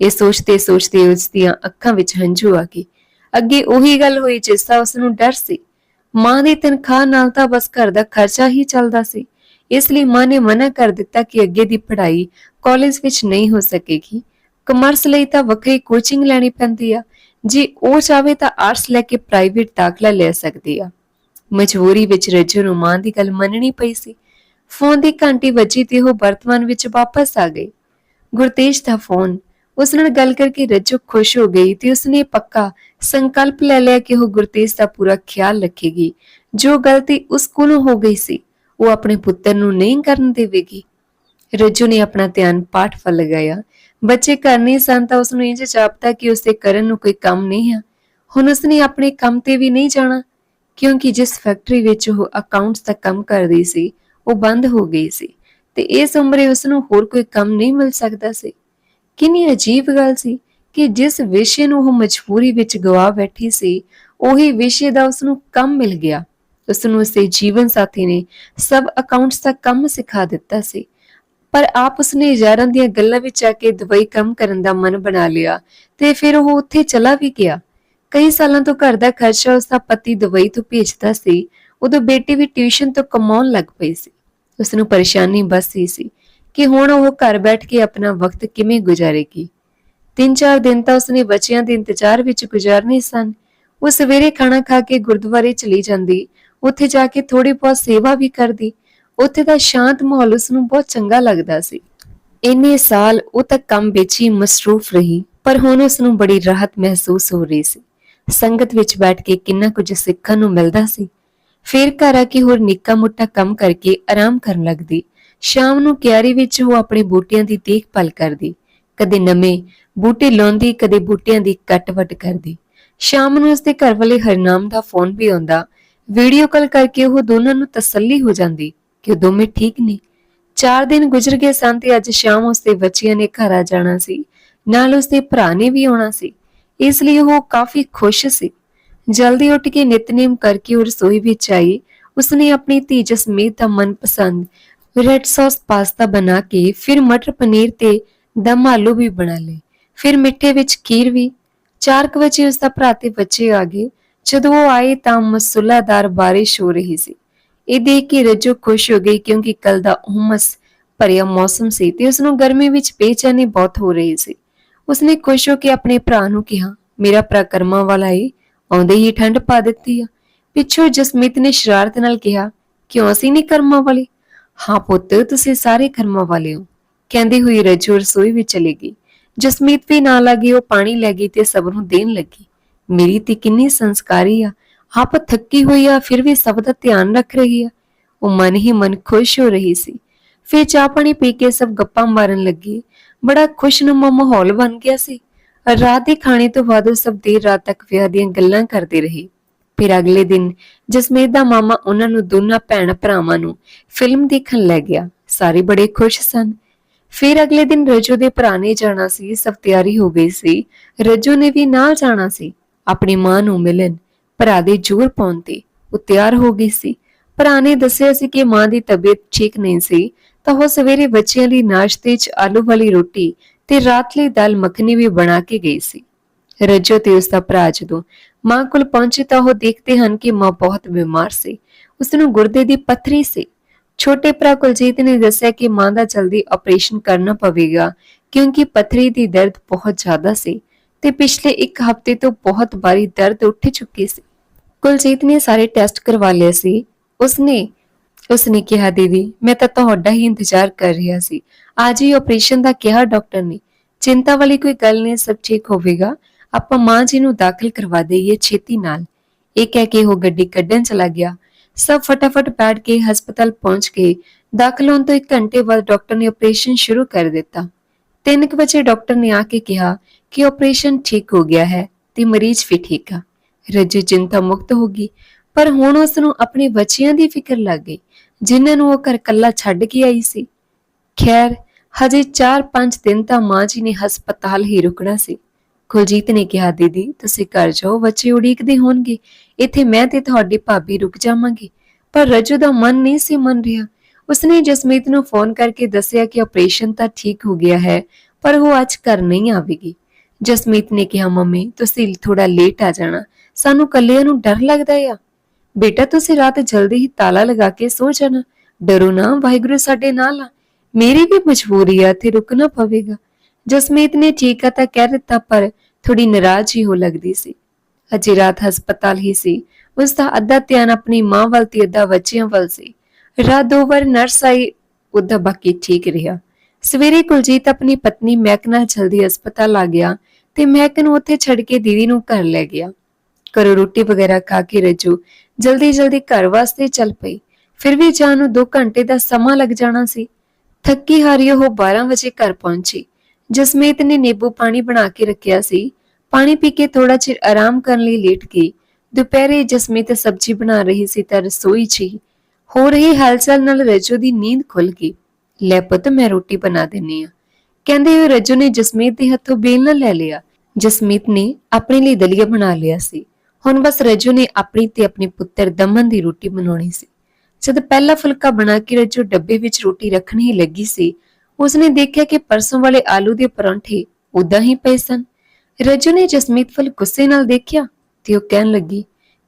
ਇਹ ਸੋਚਦੇ ਸੋਚਦੇ ਉਸ ਦੀਆਂ ਅੱਖਾਂ ਵਿੱਚ ਹੰਝੂ ਆ ਗਏ। ਅੱਗੇ ਉਹੀ ਗੱਲ ਹੋਈ ਜਿਸ ਦਾ ਉਸ ਨੂੰ ਡਰ ਸੀ। ਮਾਂ ਦੀ ਤਨਖਾਹ ਨਾਲ ਤਾਂ ਬਸ ਘਰ ਦਾ ਖਰਚਾ ਹੀ ਚੱਲਦਾ ਸੀ। ਇਸ ਲਈ ਮਾਂ ਨੇ ਮਨਾ ਕਰ ਦਿੱਤਾ ਕਿ ਅੱਗੇ ਦੀ ਪੜ੍ਹਾਈ ਕਾਲਜ ਵਿੱਚ ਨਹੀਂ ਹੋ ਸਕੇਗੀ। ਕਮਰਸ ਲਈ ਤਾਂ ਵੱਖਰੀ ਕੋਚਿੰਗ ਲੈਣੀ ਪੈਂਦੀ ਆ। ਜੇ ਉਹ ਚਾਹੇ ਤਾਂ ਆਰਟਸ ਲੈ ਕੇ ਪ੍ਰਾਈਵੇਟ ਦਾਖਲਾ ਲੈ ਸਕਦੀ ਆ। ਮਜਬੂਰੀ ਵਿੱਚ ਰੱਜੂ ਨੂੰ ਮਾਂ ਦੀ ਗੱਲ ਮੰਨਣੀ ਪਈ ਸੀ। ਫੋਨ ਦੀ ਘੰਟੀ ਵੱਜੀ ਤੇ ਉਹ ਵਰਤਮਾਨ ਵਿੱਚ ਵਾਪਸ ਆ ਗਈ। ਗੁਰਤੇਜ ਦਾ ਫੋਨ ਉਸ ਨਾਲ ਗੱਲ ਕਰਕੇ ਰੱਜੂ ਖੁਸ਼ ਹੋ ਗਈ ਤੇ ਉਸਨੇ ਪੱਕਾ ਸੰਕਲਪ ਲੈ ਲਿਆ ਕਿ ਉਹ ਗੁਰਤੇਜ ਦਾ ਪੂਰਾ ਖਿਆਲ ਰੱਖੇਗੀ। ਜੋ ਗਲਤੀ ਉਸ ਕੋਲੋਂ ਹੋ ਗਈ ਸੀ, ਉਹ ਆਪਣੇ ਪੁੱਤਰ ਨੂੰ ਨਹੀਂ ਕਰਨ ਦੇਵੇਗੀ। ਰੱਜੂ ਨੇ ਆਪਣਾ ਧਿਆਨ ਪਾਠ ਵੱਲ ਲਗਾਇਆ। ਬੱਚੇ ਘਰ ਨਹੀਂ ਸਨ ਤਾਂ ਉਸ ਨੂੰ ਇੰਜ ਜਾਪਦਾ ਕਿ ਉਸਦੇ ਕਰਨ ਨੂੰ ਕੋਈ ਕੰਮ ਨਹੀਂ ਹੈ ਹੁਣ ਉਸਨੇ ਆਪਣੇ ਕੰਮ ਤੇ ਵੀ ਨਹੀਂ ਜਾਣਾ, ਕਿਉਂਕਿ ਜਿਸ ਫੈਕਟਰੀ ਵਿੱਚ ਉਹ ਅਕਾਊਂਟਸ ਦਾ ਕੰਮ ਕਰਦੀ ਸੀ, ਉਹ ਬੰਦ ਹੋ ਗਈ ਸੀ ਤੇ ਇਸ ਉਮਰੇ ਉਸ ਨੂੰ ਹੋਰ ਕੋਈ ਕੰਮ ਨਹੀਂ ਮਿਲ ਸਕਦਾ ਸੀ। ਕਿੰਨੀ ਅਜੀਬ ਗੱਲ ਸੀ ਕਿ ਜਿਸ ਵਿਸ਼ੇ ਨੂੰ ਉਹ ਮਜਬੂਰੀ ਵਿੱਚ ਗਵਾ ਬੈਠੀ ਸੀ, ਉਹੀ ਵਿਸ਼ੇ ਦਾ ਉਸ ਨੂੰ ਕੰਮ ਮਿਲ ਗਿਆ। ਉਸ ਨੂੰ ਉਸਦੇ ਜੀਵਨ ਸਾਥੀ ਨੇ ਸਭ ਅਕਾਊਂਟਸ ਦਾ ਕੰਮ ਸਿਖਾ ਦਿੱਤਾ ਸੀ। ਪਰ ਆਪ ਉਸਨੇ ਯਾਰਾਂ ਦੀਆਂ ਗੱਲਾਂ ਵਿੱਚ ਆ ਕੇ ਦਵਾਈ ਕੰਮ ਕਰਨ ਦਾ ਮਨ ਬਣਾ ਲਿਆ ਤੇ ਫਿਰ ਉਹ ਉੱਥੇ ਚਲਾ ਵੀ ਗਿਆ। ਕਈ ਸਾਲਾਂ ਤੋਂ ਘਰ ਦਾ ਖਰਚਾ ਉਸਦਾ ਪਤੀ ਦਵਾਈ ਤੋਂ ਭੇਜਦਾ ਸੀ, ਉਦੋਂ ਬੇਟੀ ਵੀ ਟਿਊਸ਼ਨ ਤੋਂ ਕਮਾਉਣ ਲੱਗ ਪਈ ਸੀ। ਉਸ ਨੂੰ ਪਰੇਸ਼ਾਨੀ ਬਸ ਹੀ ਸੀ ਕਿ ਹੁਣ ਉਹ ਘਰ ਬੈਠ ਕੇ ਆਪਣਾ ਵਕਤ ਕਿਵੇਂ ਗੁਜ਼ਾਰੇਗੀ? ਤਿੰਨ ਚਾਰ ਦਿਨ ਤਾਂ ਉਸਨੇ ਬੱਚਿਆਂ ਦੇ ਇੰਤਜ਼ਾਰ ਵਿੱਚ ਗੁਜ਼ਾਰਨੇ ਸਨ। ਉਹ ਸਵੇਰੇ ਖਾਣਾ ਖਾ ਕੇ ਗੁਰਦੁਆਰੇ ਚਲੀ ਜਾਂਦੀ, ਉੱਥੇ ਜਾ ਕੇ ਥੋੜੀ ਬਹੁਤ ਸੇਵਾ ਵੀ ਕਰਦੀ। ਉੱਥੇ ਦਾ ਸ਼ਾਂਤ ਮਾਹੌਲ ਉਸ ਨੂੰ ਬਹੁਤ ਚੰਗਾ ਲੱਗਦਾ ਸੀ। ਇੰਨੇ ਸਾਲ ਉਹ ਤਾਂ ਕੰਮ ਵਿੱਚ ਹੀ ਮਸਰੂਫ ਰਹੀ, ਪਰ ਹੁਣ ਉਸ ਨੂੰ ਬੜੀ ਰਾਹਤ ਮਹਿਸੂਸ ਹੋ ਰਹੀ ਸੀ। ਸੰਗਤ ਵਿੱਚ ਬੈਠ ਕੇ ਕਿੰਨਾ ਕੁਝ ਸਿੱਖਣ ਨੂੰ ਮਿਲਦਾ ਸੀ। ਫਿਰ ਘਰ ਆ ਕੇ ਹੋਰ ਨਿੱਕਾ ਮੋਟਾ ਕੰਮ ਕਰਕੇ ਆਰਾਮ ਕਰਨ ਲੱਗਦੀ। ਸ਼ਾਮ ਨੂੰ ਕਿਆਰੀ ਵਿੱਚ ਉਹ ਆਪਣੇ ਬੂਟਿਆਂ ਦੀ ਦੇਖਭਾਲ ਕਰਦੀ। ਕਦੇ ਨਵੇਂ ਬੂਟੇ ਲਾਉਂਦੀ, ਕਦੇ ਬੂਟਿਆਂ ਦੀ ਕੱਟ-ਵੱਟ ਕਰਦੀ। ਸ਼ਾਮ ਨੂੰ ਉਸਦੇ ਘਰ ਵਾਲੇ ਹਰਨਾਮ ਦਾ ਫੋਨ ਵੀ ਆਉਂਦਾ। ਵੀਡੀਓ ਕਾਲ ਕਰਕੇ ਉਹ ਦੋਨਾਂ ਨੂੰ ਤਸੱਲੀ ਹੋ ਜਾਂਦੀ ਕਿ ਉਹ ਦੋਵੇਂ ਠੀਕ ਨੇ। ਚਾਰ ਦਿਨ ਗੁਜ਼ਰ ਗਏ ਸਨ ਤੇ ਅੱਜ ਸ਼ਾਮ ਉਸਦੇ ਬੱਚਿਆਂ ਨੇ ਘਰ ਆ ਜਾਣਾ ਸੀ। ਨਾਲ ਉਸਦੇ ਭਰਾ ਨੇ ਵੀ ਆਉਣਾ ਸੀ। ਇਸ ਲਈ ਉਹ ਕਾਫੀ ਖੁਸ਼ ਸੀ। ਜਲਦੀ ਉੱਠ ਕੇ ਨਿਤਨੇਮ ਕਰਕੇ ਉਹ ਰਸੋਈ ਵਿੱਚ ਆਈ। ਉਸਨੇ ਆਪਣੀ ਧੀ ਜਸਮੀਤ ਦਾ ਮਨਪਸੰਦ ਰੈਡ ਸੌਸ ਪਾਸਤਾ ਬਣਾ ਕੇ ਫਿਰ ਮਟਰ ਪਨੀਰ ਤੇ ਦਮ ਆਲੂ ਵੀ ਬਣਾ ਲਏ। ਫਿਰ ਮਿੱਠੇ ਵਿੱਚ ਖੀਰ ਵੀ। 4 ਵਜੇ ਉਸ ਦਾ ਭਰਾ ਤੇ ਬੱਚੇ ਆ ਗਏ। ਜਦੋਂ ਉਹ ਆਏ ਤਾਂ ਮਸੂਲਾਦਾਰ ਬਾਰਿਸ਼ ਹੋ ਰਹੀ ਸੀ। ਇਹ ਦੇਖ ਕੇ ਰੱਜੋ ਖੁਸ਼ ਹੋ ਗਈ ਕਿਉਂਕਿ ਕੱਲ ਦਾ ਉਮਸ ਭਰਿਆ ਮੌਸਮ ਸੀ ਤੇ ਉਸ ਨੂੰ ਗਰਮੀ ਵਿੱਚ ਬੇਚੈਨੀ ਬਹੁਤ ਹੋ ਰਹੀ ਸੀ। ਉਸਨੇ ਖੁਸ਼ ਹੋ ਕੇ ਆਪਣੇ ਭਰਾ ਨੂੰ ਕਿਹਾ, ਮੇਰਾ ਭਰਾ ਕਰਮਾਂ ਵਾਲਾ ਏ, ਆਉਂਦੇ ਹੀ ਠੰਡ ਪਾ ਦਿੱਤੀ ਆ। ਪਿੱਛੋਂ ਜਸਮੀਤ ਨੇ ਸ਼ਰਾਰਤ ਨਾਲ ਕਿਹਾ, ਕਿਉਂ ਅਸੀਂ ਨਹੀਂ ਕਰਮਾਂ ਵਾਲੇ? ਹਾਂ ਪੁੱਤ, ਤੁਸੀਂ ਸਾਰੇ ਕਰਮਾਂ ਵਾਲੇ ਹੋ। ਕਹਿੰਦੇ ਹੋਏ ਰਜੂ ਰਸੋਈ ਵਿੱਚ ਚਲੀ ਗਈ। ਜਸਮੀਤ ਵੀ ਨਾਲ ਲੱਗੀ ਉਹ ਪਾਣੀ ਲੈ ਗਈ ਤੇ ਸਭ ਨੂੰ ਦੇਣ ਲੱਗੀ। ਮੇਰੀ ਤੇ ਕਿੰਨੀ ਸੰਸਕਾਰੀ ਆ। ਆਪ ਥੱਕੀ ਹੋਈ ਆ, ਫਿਰ ਵੀ ਸਭ ਦਾ ਧਿਆਨ ਰੱਖ ਰਹੀ ਆ। ਉਹ ਮਨ ਹੀ ਮਨ ਖੁਸ਼ ਹੋ ਰਹੀ ਸੀ। ਫਿਰ ਚਾਹ ਪਾਣੀ ਪੀ ਕੇ ਸਭ ਗੱਪਾਂ ਮਾਰਨ ਲੱਗੇ। ਬੜਾ ਖੁਸ਼ਨੁਮਾ ਮਾਹੌਲ ਬਣ ਗਿਆ ਸੀ। ਰਾਤ ਦੇ ਖਾਣੇ ਤੋਂ ਬਾਅਦ ਉਹ ਸਭ ਦੇਰ ਰਾਤ ਤੱਕ ਵਿਆਹ ਦੀਆਂ ਗੱਲਾਂ ਕਰਦੇ ਰਹੇ। ਫਿਰ ਅਗਲੇ ਦਿਨ ਜਸਮੀਤ ਦਾ ਮਾਮਾ ਉਹਨਾਂ ਨੂੰ ਦੋਨਾਂ ਭੈਣ ਭਰਾਵਾਂ ਨੂੰ ਫਿਲਮ ਦੇਖਣ ਲੈ ਗਿਆ। ਸਾਰੇ ਬੜੇ ਖੁਸ਼ ਸਨ। ਫਿਰ ਅਗਲੇ ਦਿਨ ਰਜੂ ਦੇ ਭਰਾ ਨੇ ਜਾਣਾ ਸੀ ਸਭ ਤਿਆਰੀ ਹੋ ਗਈ ਸੀ। ਰਜੂ ਨੇ ਵੀ ਨਾਲ ਜਾਣਾ ਸੀ। ਆਪਣੀ ਮਾਂ ਨੂੰ ਮਿਲਣ, ਭਰਾ ਦੇ ਜ਼ੋਰ ਪਾਉਣ ਤੇ ਉਹ ਤਿਆਰ ਹੋ ਗਈ ਸੀ। ਭਰਾ ਨੇ ਦੱਸਿਆ ਸੀ ਕਿ ਮਾਂ ਦੀ ਤਬੀਅਤ ਠੀਕ ਨਹੀਂ ਸੀ, ਤਾਂ ਉਹ ਸਵੇਰੇ ਬੱਚਿਆਂ ਲਈ ਨਾਸ਼ਤੇ 'ਚ ਆਲੂ ਵਾਲੀ ਰੋਟੀ ਤੇ ਰਾਤ ਲਈ ਦਾਲ ਮੱਖਣੀ ਵੀ ਬਣਾ ਕੇ ਗਈ ਸੀ। ਰਜੋ ਤੇ ਉਸ ਦਾ ਭਰਾ ਜਦੋਂ ਮਾਂ ਕੋਲ ਪਹੁੰਚੇ ਤਾਂ ਉਹ ਦੇਖਦੇ ਹਨ ਕਿ ਮਾਂ ਬਹੁਤ ਬਿਮਾਰ ਸੀ। ਉਸ ਨੂੰ ਗੁਰਦੇ ਦੀ ਪੱਥਰੀ ਸੀ। ਛੋਟੇ ਭਰਾ ਕੁਲਜੀਤ ਨੇ ਦੱਸਿਆ ਕਿ ਮਾਂ ਦਾ ਜਲਦੀ ਆਪਰੇਸ਼ਨ ਕਰਨਾ ਪਵੇਗਾ, ਕਿਉਂਕਿ ਪੱਥਰੀ ਦੀ ਦਰਦ ਬਹੁਤ ਜ਼ਿਆਦਾ ਸੀ ਤੇ ਪਿਛਲੇ ਇੱਕ ਹਫ਼ਤੇ ਤੋਂ ਬਹੁਤ ਭਾਰੀ ਦਰਦ ਉੱਠ ਚੁੱਕੀ ਸੀ। ਕੁਲਜੀਤ ਨੇ ਸਾਰੇ ਟੈਸਟ ਕਰਵਾ ਲਏ ਸੀ। ਉਸਨੇ ਉਸਨੇ ਕਿਹਾ, ਦੀਦੀ, ਮੈਂ ਤਾਂ ਤੁਹਾਡਾ ਹੀ ਇੰਤਜ਼ਾਰ ਕਰ ਰਿਹਾ ਸੀ। ਅੱਜ ਹੀ ਆਪਰੇਸ਼ਨ ਦਾ ਕਿਹਾ ਡਾਕਟਰ ਨੇ। ਚਿੰਤਾ ਵਾਲੀ ਕੋਈ ਗੱਲ ਨਹੀਂ, ਸਭ ਠੀਕ ਹੋਵੇਗਾ। ਆਪਾਂ ਮਾਂ ਜੀ ਨੂੰ ਦਾਖਲ ਕਰਵਾ ਦਈਏ ਛੇਤੀ ਨਾਲ। ਇਹ ਕਹਿ ਕੇ ਉਹ ਗੱਡੀ ਕੱਢਣ ਚਲਾ ਗਿਆ। ਸਭ ਫਟਾਫਟ ਬੈਠ ਕੇ ਹਸਪਤਾਲ ਪਹੁੰਚ ਕੇ ਦਾਖਲ ਹੋਣ ਤੋਂ ਇੱਕ ਘੰਟੇ ਬਾਅਦ ਡਾਕਟਰ ਨੇ ਆਪਰੇਸ਼ਨ ਸ਼ੁਰੂ ਕਰ ਦਿੱਤਾ। 3 ਵਜੇ ਡਾਕਟਰ ਨੇ ਆ ਕੇ ਕਿਹਾ ਕਿ ਆਪਰੇਸ਼ਨ ਠੀਕ ਹੋ ਗਿਆ ਹੈ ਤੇ ਮਰੀਜ਼ ਵੀ ਠੀਕ ਆ। ਰੱਜੂ ਚਿੰਤਾ ਮੁਕਤ ਹੋ ਗਈ, ਪਰ ਹੁਣ ਉਸ ਨੂੰ ਆਪਣੇ ਬੱਚਿਆਂ ਦੀ ਫਿਕਰ ਲੱਗ ਗਈ, ਜਿਨ੍ਹਾਂ ਨੂੰ ਉਹ ਘਰ ਕੱਲਾ ਛੱਡ ਕੇ ਆਈ ਸੀ। ਖੈਰ, ਹਜੇ 4-5 ਦਿਨ ਤਾਂ ਮਾਂ ਜੀ ਨੇ ਹਸਪਤਾਲ ਹੀ ਰੁਕਣਾ ਸੀ। ਕੁਲਜੀਤ ਨੇ ਕਿਹਾ, ਦੀਦੀ, ਤੁਸੀਂ ਘਰ ਜਾਓ, ਬੱਚੇ ਉਡੀਕਦੇ ਹੋਣਗੇ। ਇੱਥੇ ਮੈਂ ਤੇ ਤੁਹਾਡੀ ਭਾਬੀ ਰੁਕ ਜਾਵਾਂਗੇ। ਪਰ ਰਜੂ ਦਾ ਮਨ ਨਹੀਂ ਸੀ ਮੰਨ ਰਿਹਾ। ਉਸਨੇ ਜਸਮੀਤ ਨੂੰ ਫੋਨ ਕਰਕੇ ਦੱਸਿਆ ਕਿ ਆਪਰੇਸ਼ਨ ਤਾਂ ਠੀਕ ਹੋ ਗਿਆ ਹੈ, ਪਰ ਉਹ ਅੱਜ ਘਰ ਨਹੀਂ ਆਵੇਗੀ। ਜਸਮੀਤ ਨੇ ਕਿਹਾ, ਮੰਮੀ, ਤੁਸੀਂ ਥੋੜਾ ਲੇਟ ਆ ਜਾਣਾ। ਸਾਨੂੰ ਕੱਲਿਆਂ ਨੂੰ ਡਰ ਲੱਗਦਾ ਆ। ਬੇਟਾ, ਤੁਸੀਂ ਰਾਤ ਜਲਦੀ ਹੀ ਤਾਲਾ ਲਗਾ ਕੇ ਸੋ ਜਾਣਾ। ਡਰੋ ਨਾ, ਵਾਹਿਗੁਰੂ ਸਾਡੇ ਨਾਲ ਆ। ਮੇਰੀ ਵੀ ਮਜਬੂਰੀ ਆ ਤੇ ਰੁਕਣਾ ਪਵੇਗਾ। ਜਸਮੀਤ ਨੇ, ਠੀਕ ਆ ਤਾਂ ਕਹਿ ਦਿੱਤਾ, ਪਰ ਥੋੜੀ ਨਾਰਾਜ਼ ਹੀ ਹੋ ਲੱਗਦੀ ਸੀ। ਅਜੇ ਰਾਤ ਹਸਪਤਾਲ ਹੀ ਸੀ। ਉਸ ਦਾ ਅੱਧਾ ਧਿਆਨ ਆਪਣੀ ਮਾਂ ਵੱਲ ਤੇ ਅੱਧਾ ਬੱਚਿਆਂ ਵੱਲ ਸੀ। ਰਾਤ ਦੋ ਵਾਰ ਨਰਸ ਆਈ, ਉਹਦਾ ਬਾਕੀ ਠੀਕ ਰਿਹਾ। ਸਵੇਰੇ ਕੁਲਜੀਤ ਆਪਣੀ ਪਤਨੀ ਮਹਿਕ ਨਾਲ ਜਲਦੀ ਹਸਪਤਾਲ ਆ ਗਿਆ ਤੇ ਮਹਿਕ ਨੂੰ ਉੱਥੇ ਛੱਡ ਕੇ ਦੀਦੀ ਨੂੰ ਘਰ ਲੈ ਗਿਆ। ਘਰੋਂ ਰੋਟੀ ਵਗੈਰਾ ਖਾ ਕੇ ਰਜੂ ਜਲਦੀ ਜਲਦੀ ਘਰ ਵਾਸਤੇ ਚੱਲ ਪਈ। ਫਿਰ ਵੀ ਜਾਣ ਨੂੰ 2 ਘੰਟੇ ਦਾ ਸਮਾਂ ਲੱਗ ਜਾਣਾ ਸੀ। ਥੱਕੀ ਹਾਰੀ ਉਹ 12 ਵਜੇ ਘਰ ਪਹੁੰਚੀ। ਜਸਮੀਤ ਨੇ ਨਿੰਬੂ ਪਾਣੀ ਬਣਾ ਕੇ ਰੱਖਿਆ ਸੀ। ਪਾਣੀ ਪੀ ਕੇ ਥੋੜਾ ਚਿਰ ਆਰਾਮ ਕਰਨ ਲਈ ਲੇਟ ਗਈ। ਦੁਪਹਿਰੇ ਜਸਮੀਤ ਸਬਜ਼ੀ ਬਣਾ ਰਹੀ ਸੀ ਤਾਂ ਰਸੋਈ 'ਚ ਹੀ ਹੋ ਰਹੀ ਹਲਚਲ ਨਾਲ ਰਜੂ ਦੀ ਨੀਂਦ ਖੁੱਲ ਗਈ। ਲੈ ਪੁੱਤ, ਮੈਂ ਰੋਟੀ ਬਣਾ ਦਿੰਨੀ ਆ। ਕਹਿੰਦੇ ਹੋਏ ਰਜੂ ਨੇ ਜਸਮੀਤ ਦੇ ਹੱਥੋਂ ਬੇਲਣਾ ਲੈ ਲਿਆ। ਜਸਮੀਤ ਨੇ ਆਪਣੇ ਲਈ ਦਲੀਆ ਬਣਾ ਲਿਆ ਸੀ। ਹੁਣ ਬਸ ਰਜੂ ਨੇ ਆਪਣੀ ਤੇ ਆਪਣੇ ਪੁੱਤਰ ਦਮਨ ਦੀ ਰੋਟੀ ਬਣਾਉਣੀ ਸੀ। ਜਦ ਪਹਿਲਾ ਫੁਲਕਾ ਬਣਾ ਕੇ ਰਜੂ ਡੱਬੇ ਵਿੱਚ ਰੋਟੀ ਰੱਖਣ ਹੀ ਲੱਗੀ ਸੀ ਉਸਨੇ ਦੇਖਿਆ ਕਿ ਪਰਸੋਂ ਵਾਲੇ ਆਲੂ ਦੇ ਪਰੌਂਠੇ ਉਦਾਂ ਹੀ ਪਏ ਸਨ। ਰਜੂ ਨੇ ਜਸਮੀਤ ਵੱਲ ਗੁੱਸੇ ਨਾਲ ਦੇਖਿਆ ਤੇ ਉਹ ਕਹਿਣ ਲੱਗੀ,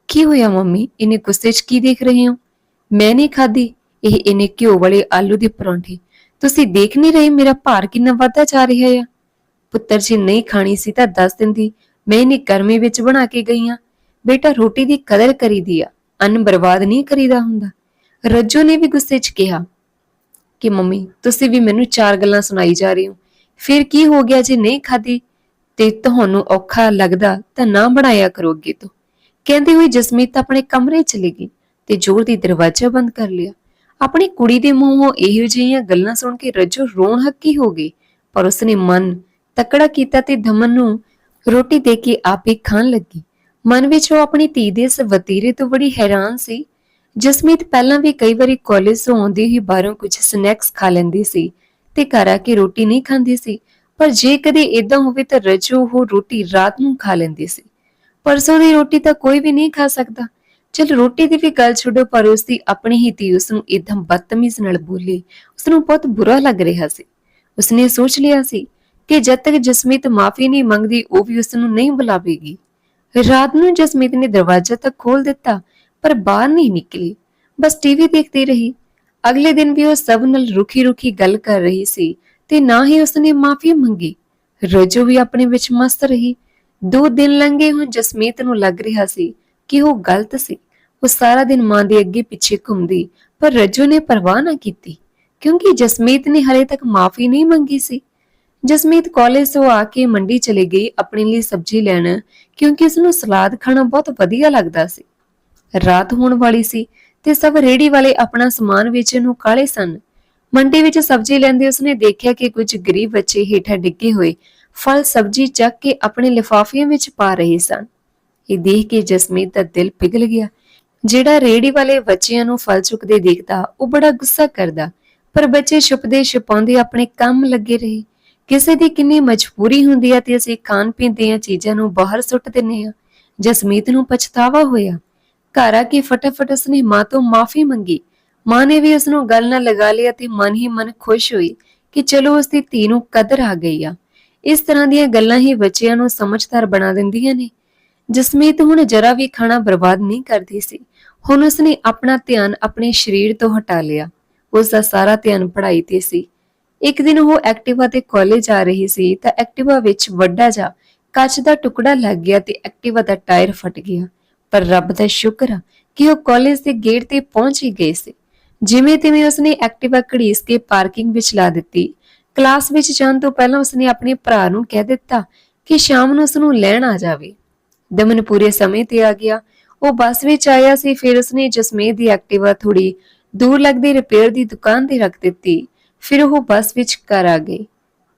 ਕੀ ਹੋਇਆ ਮੰਮੀ? ਇਹਨੇ ਗੁੱਸੇ 'ਚ ਕੀ ਦੇਖ ਰਹੇ ਹੋ? ਮੈਂ ਨਹੀਂ ਖਾਧੀ। ਇਹ ਇਹਨੇ ਘਿਓ ਵਾਲੇ ਆਲੂ ਦੇ ਪਰੌਂਠੇ। ਤੁਸੀਂ ਦੇਖ ਨਹੀਂ ਰਹੇ ਮੇਰਾ ਭਾਰ ਕਿੰਨਾ ਵੱਧਦਾ ਜਾ ਰਿਹਾ ਹੈ ਪੁੱਤਰ ਜੀ ਨਹੀਂ ਖਾਣੀ ਸੀ ਤਾਂ ਦੱਸ ਦਿੰਦੀ, ਮੈਂ ਇਹਨੇ ਗਰਮੀ ਵਿੱਚ ਬਣਾ ਕੇ ਗਈ ਆ। ਬੇਟਾ ਰੋਟੀ ਦੀ ਕਦਰ ਕਰੀਦੀ ਆ। ਅੰਨ ਬਰਬਾਦ ਨਹੀਂ ਕਰੀਦਾ ਹੁੰਦਾ। ਰੱਜੋ ਨੇ ਵੀ ਗੁੱਸੇ 'ਚ ਕਿਹਾ ਕਿ ਮੰਮੀ, ਤੁਸੀਂ ਵੀ ਮੈਨੂੰ ਚਾਰ ਗੱਲਾਂ ਸੁਣਾਈ ਜਾ ਰਹੇ ਹੋ। ਫਿਰ ਕੀ ਹੋ ਗਿਆ ਜੇ ਨਹੀਂ ਖਾਧੀ? ਤੇ ਤੁਹਾਨੂੰ ਔਖਾ ਲੱਗਦਾ ਤਾਂ ਨਾ ਬਣਾਇਆ ਕਰੋ ਅੱਗੇ ਤੋਂ। ਕਹਿੰਦੀ ਹੋਈ ਜਸਮੀਤ ਆਪਣੇ ਕਮਰੇ ਚਲੀ ਗਈ ਤੇ ਜ਼ੋਰ ਦੀ ਦਰਵਾਜ਼ਾ ਬੰਦ ਕਰ ਲਿਆ। ਆਪਣੀ ਕੁੜੀ ਦੇ ਮੂੰਹੋਂ ਇਹੋ ਜਿਹੀਆਂ ਗੱਲਾਂ ਸੁਣ ਕੇ ਰੱਜੋ ਰੋਣ ਹੱਕੀ ਹੋ ਗਈ, ਪਰ ਉਸਨੇ ਮਨ ਤਕੜਾ ਕੀਤਾ ਤੇ ਧਮਨ ਨੂੰ ਰੋਟੀ ਦੇ ਕੇ ਆਪੇ ਖਾਣ ਲੱਗੀ। ਮਨ ਵਿੱਚ ਉਹ ਆਪਣੀ ਧੀ ਦੇ ਇਸ ਵਤੀਰੇ ਤੋਂ ਬੜੀ ਹੈਰਾਨ ਸੀ ਜਸਮੀਤ ਪਹਿਲਾਂ ਵੀ ਕਈ ਵਾਰੀ ਕਾਲਜ ਤੋਂ ਆਉਂਦੀ ਹੀ ਬਾਹਰੋਂ ਕੁਝ ਸਨੈਕਸ ਖਾ ਲੈਂਦੀ ਸੀ ਤੇ ਘਰ ਆ ਕੇ ਰੋਟੀ ਨਹੀਂ ਖਾਂਦੀ ਸੀ। ਪਰ ਜੇ ਕਦੇ ਇਦਾਂ ਹੋਵੇ ਤਾਂ ਰਜੂ ਉਹ ਰੋਟੀ ਰਾਤ ਨੂੰ ਖਾ ਲੈਂਦੀ ਸੀ। ਪਰਸੋਂ ਦੀ ਰੋਟੀ ਤਾਂ ਕੋਈ ਵੀ ਨਹੀਂ ਖਾ ਸਕਦਾ। ਚਲ ਰੋਟੀ ਦੀ ਵੀ ਗੱਲ ਛੱਡੋ, ਪਰ ਉਸ ਦੀ ਆਪਣੀ ਹੀ ਧੀ ਉਸ ਨੂੰ ਇਦਾਂ ਬਦਤਮੀਜ਼ ਨਾਲ ਬੋਲੀ ਉਸ ਨੂੰ ਬਹੁਤ ਬੁਰਾ ਲੱਗ ਰਿਹਾ ਸੀ। ਉਸਨੇ ਸੋਚ ਲਿਆ ਸੀ ਕਿ ਜਦ ਤੱਕ ਜਸਮੀਤ ਮਾਫੀ ਨਹੀਂ ਮੰਗਦੀ, ਉਹ ਵੀ ਉਸ ਨੂੰ ਨਹੀਂ ਬੁਲਾਵੇਗੀ। ਰਾਤ ਨੂੰ ਜਸਮੀਤ ਨੇ ਦਰਵਾਜ਼ਾ ਤੱਕ ਖੋਲ ਦਿੱਤਾ ਪਰ ਬਾਹਰ ਨਹੀਂ ਨਿਕਲੀ। ਬਸ ਟੀਵੀ ਦੇਖਦੀ ਰਹੀ। ਅਗਲੇ ਦਿਨ ਵੀ ਉਹ ਸਭ ਨਾਲ ਰੁਖੀ ਰੁਖੀ ਗੱਲ ਕਰ ਰਹੀ ਸੀ ਤੇ ਨਾ ਹੀ ਉਸਨੇ ਮਾਫੀ ਮੰਗੀ। ਰਜੂ ਵੀ ਆਪਣੇ ਵਿੱਚ ਮਸਤ ਰਹੀ। ਦੋ ਦਿਨ ਲੰਘੇ ਹੁਣ ਜਸਮੀਤ ਨੂੰ ਲੱਗ ਰਿਹਾ ਸੀ ਕਿ ਉਹ ਗਲਤ ਸੀ। ਉਹ ਸਾਰਾ ਦਿਨ ਮਾਂ ਦੇ ਅੱਗੇ ਪਿੱਛੇ ਘੁੰਮਦੀ, ਪਰ ਰੱਜੋ ਨੇ ਪਰਵਾਹ ਨਾ ਕੀਤੀ, ਕਿਉਂਕਿ ਜਸਮੀਤ ਨੇ ਹਲੇ ਤੱਕ ਮਾਫੀ ਨਹੀਂ ਮੰਗੀ ਸੀ। ਜਸਮੀਤ ਕਾਲਜ ਤੋਂ ਆ ਕੇ ਮੰਡੀ ਚਲੀ ਗਈ ਆਪਣੇ ਲਈ ਸਬਜ਼ੀ ਲੈਣ, ਕਿਉਂਕਿ ਉਸ ਨੂੰ ਸਲਾਦ ਖਾਣਾ ਬਹੁਤ ਵਧੀਆ ਲੱਗਦਾ ਸੀ। ਰਾਤ ਹੋਣ ਵਾਲੀ ਸੀ ਤੇ ਸਭ ਰੇੜੀ ਵਾਲੇ ਆਪਣਾ ਸਮਾਨ ਵੇਚਣ ਨੂੰ ਕਾਲੇ ਸਨ। ਮੰਡੀ ਵਿੱਚ ਸਬਜ਼ੀ ਲੈਂਦੇ ਉਸਨੇ ਦੇਖਿਆ ਕਿ ਕੁਝ ਗਰੀਬ ਬੱਚੇ ਹੇਠਾਂ ਡਿੱਗੇ ਹੋਏ ਫਲ ਸਬਜ਼ੀ ਚੱਕ ਕੇ ਆਪਣੇ ਲਿਫਾਫਿਆਂ ਵਿੱਚ ਪਾ ਰਹੇ ਸਨ। ਇਹ ਦੇਖ ਕੇ ਜਸਮੀਤ ਦਾ ਦਿਲ ਪਿਘਲ ਗਿਆ। ਜਿਹੜਾ ਰੇੜੀ ਵਾਲੇ ਬੱਚਿਆਂ ਨੂੰ ਫਲ ਚੁੱਕਦੇ ਦੇਖਦਾ, ਉਹ ਬੜਾ ਗੁੱਸਾ ਕਰਦਾ, ਪਰ ਬੱਚੇ ਛੁਪਦੇ ਛੁਪਾਉਂਦੇ ਆਪਣੇ ਕੰਮ ਲੱਗੇ ਰਹੇ। ਕਿਸੇ ਦੀ ਕਿੰਨੀ ਮਜਬੂਰੀ ਹੁੰਦੀ ਹੈ ਤੇ ਅਸੀਂ ਖਾਣ ਪੀਣ ਦੀਆਂ ਚੀਜ਼ਾਂ ਨੂੰ ਬਾਹਰ ਸੁੱਟ ਦਿੰਨੇ ਆ। ਜਸਮੀਤ ਨੂੰ ਪਛਤਾਵਾ ਹੋਇਆ। ਘਰ ਆ ਕੇ ਫਟਾਫਟ ਉਸਨੇ ਮਾਂ ਤੋਂ ਮਾਫੀ ਮੰਗੀ। ਮਾਂ ਨੇ ਵੀ ਉਸ ਨੂੰ ਗੱਲ ਨਾਲ ਲਗਾ ਲਿਆ ਤੇ ਮਨ ਹੀ ਮਨ ਖੁਸ਼ ਹੋਈ ਕਿ ਚਲੋ ਉਸ ਦੀ ਧੀ ਨੂੰ ਕਦਰ ਆ ਗਈ ਆ। ਇਸ ਤਰ੍ਹਾਂ ਦੀਆਂ ਗੱਲਾਂ ਹੀ ਬੱਚਿਆਂ ਨੂੰ ਸਮਝਦਾਰ ਬਣਾ ਦਿੰਦੀਆਂ ਨੇ। ਜਸਮੀਤ ਹੁਣ ਜਰਾ ਵੀ ਖਾਣਾ ਬਰਬਾਦ ਨਹੀਂ ਕਰਦੀ ਸੀ। ਹੁਣ ਉਸਨੇ ਆਪਣਾ ਧਿਆਨ ਆਪਣੇ ਸਰੀਰ ਤੋਂ ਹਟਾ ਲਿਆ। ਉਸ ਦਾ ਸਾਰਾ ਧਿਆਨ ਪੜ੍ਹਾਈ ਤੇ ਸੀ। ਇੱਕ ਦਿਨ ਉਹ ਐਕਟਿਵਾ ਤੇ ਕਾਲਜ ਆ ਰਹੀ ਸੀ ਤਾਂ ਐਕਟਿਵਾ ਵਿੱਚ ਵੱਡਾ ਜਾ ਕੱਚ ਦਾ ਟੁਕੜਾ ਲੱਗ ਗਿਆ ਤੇ ਐਕਟਿਵਾ ਦਾ ਟਾਇਰ ਫਟ ਗਿਆ। ਪਰ ਰੱਬ ਦਾ ਸ਼ੁਕਰ ਆ ਕਿ ਉਹ ਕਾਲਜ ਦੇ ਗੇਟ ਤੇ ਪਹੁੰਚ ਹੀ ਗਏ ਸੀ। ਜਿਵੇਂ ਤਿਵੇਂ ਉਸਨੇ ਐਕਟਿਵਾ ਘੜੀਸ ਕੇ ਪਾਰਕਿੰਗ ਵਿੱਚ ਲਾ ਦਿੱਤੀ। ਕਲਾਸ ਵਿੱਚ ਜਾਣ ਤੋਂ ਪਹਿਲਾਂ ਉਸਨੇ ਆਪਣੇ ਭਰਾ ਨੂੰ ਕਹਿ ਦਿੱਤਾ ਕਿ ਸ਼ਾਮ ਨੂੰ ਉਸ ਨੂੰ ਲੈਣ ਆ ਜਾਵੇ। ਦਮਨ ਪੂਰੇ ਸਮੇਂ ਤੇ ਆ ਗਿਆ। ਉਹ ਬੱਸ ਵਿੱਚ ਆਇਆ ਸੀ, ਫਿਰ ਉਸਨੇ ਜਸਮੇਤ ਦੀ ਐਕਟਿਵਾ ਥੋੜੀ ਦੂਰ ਲੱਗਦੀ ਰਿਪੇਅਰ ਦੀ ਦੁਕਾਨ ਤੇ ਰੱਖ ਦਿੱਤੀ। ਫਿਰ ਉਹ ਬੱਸ ਵਿੱਚ ਘਰ ਆ ਗਈ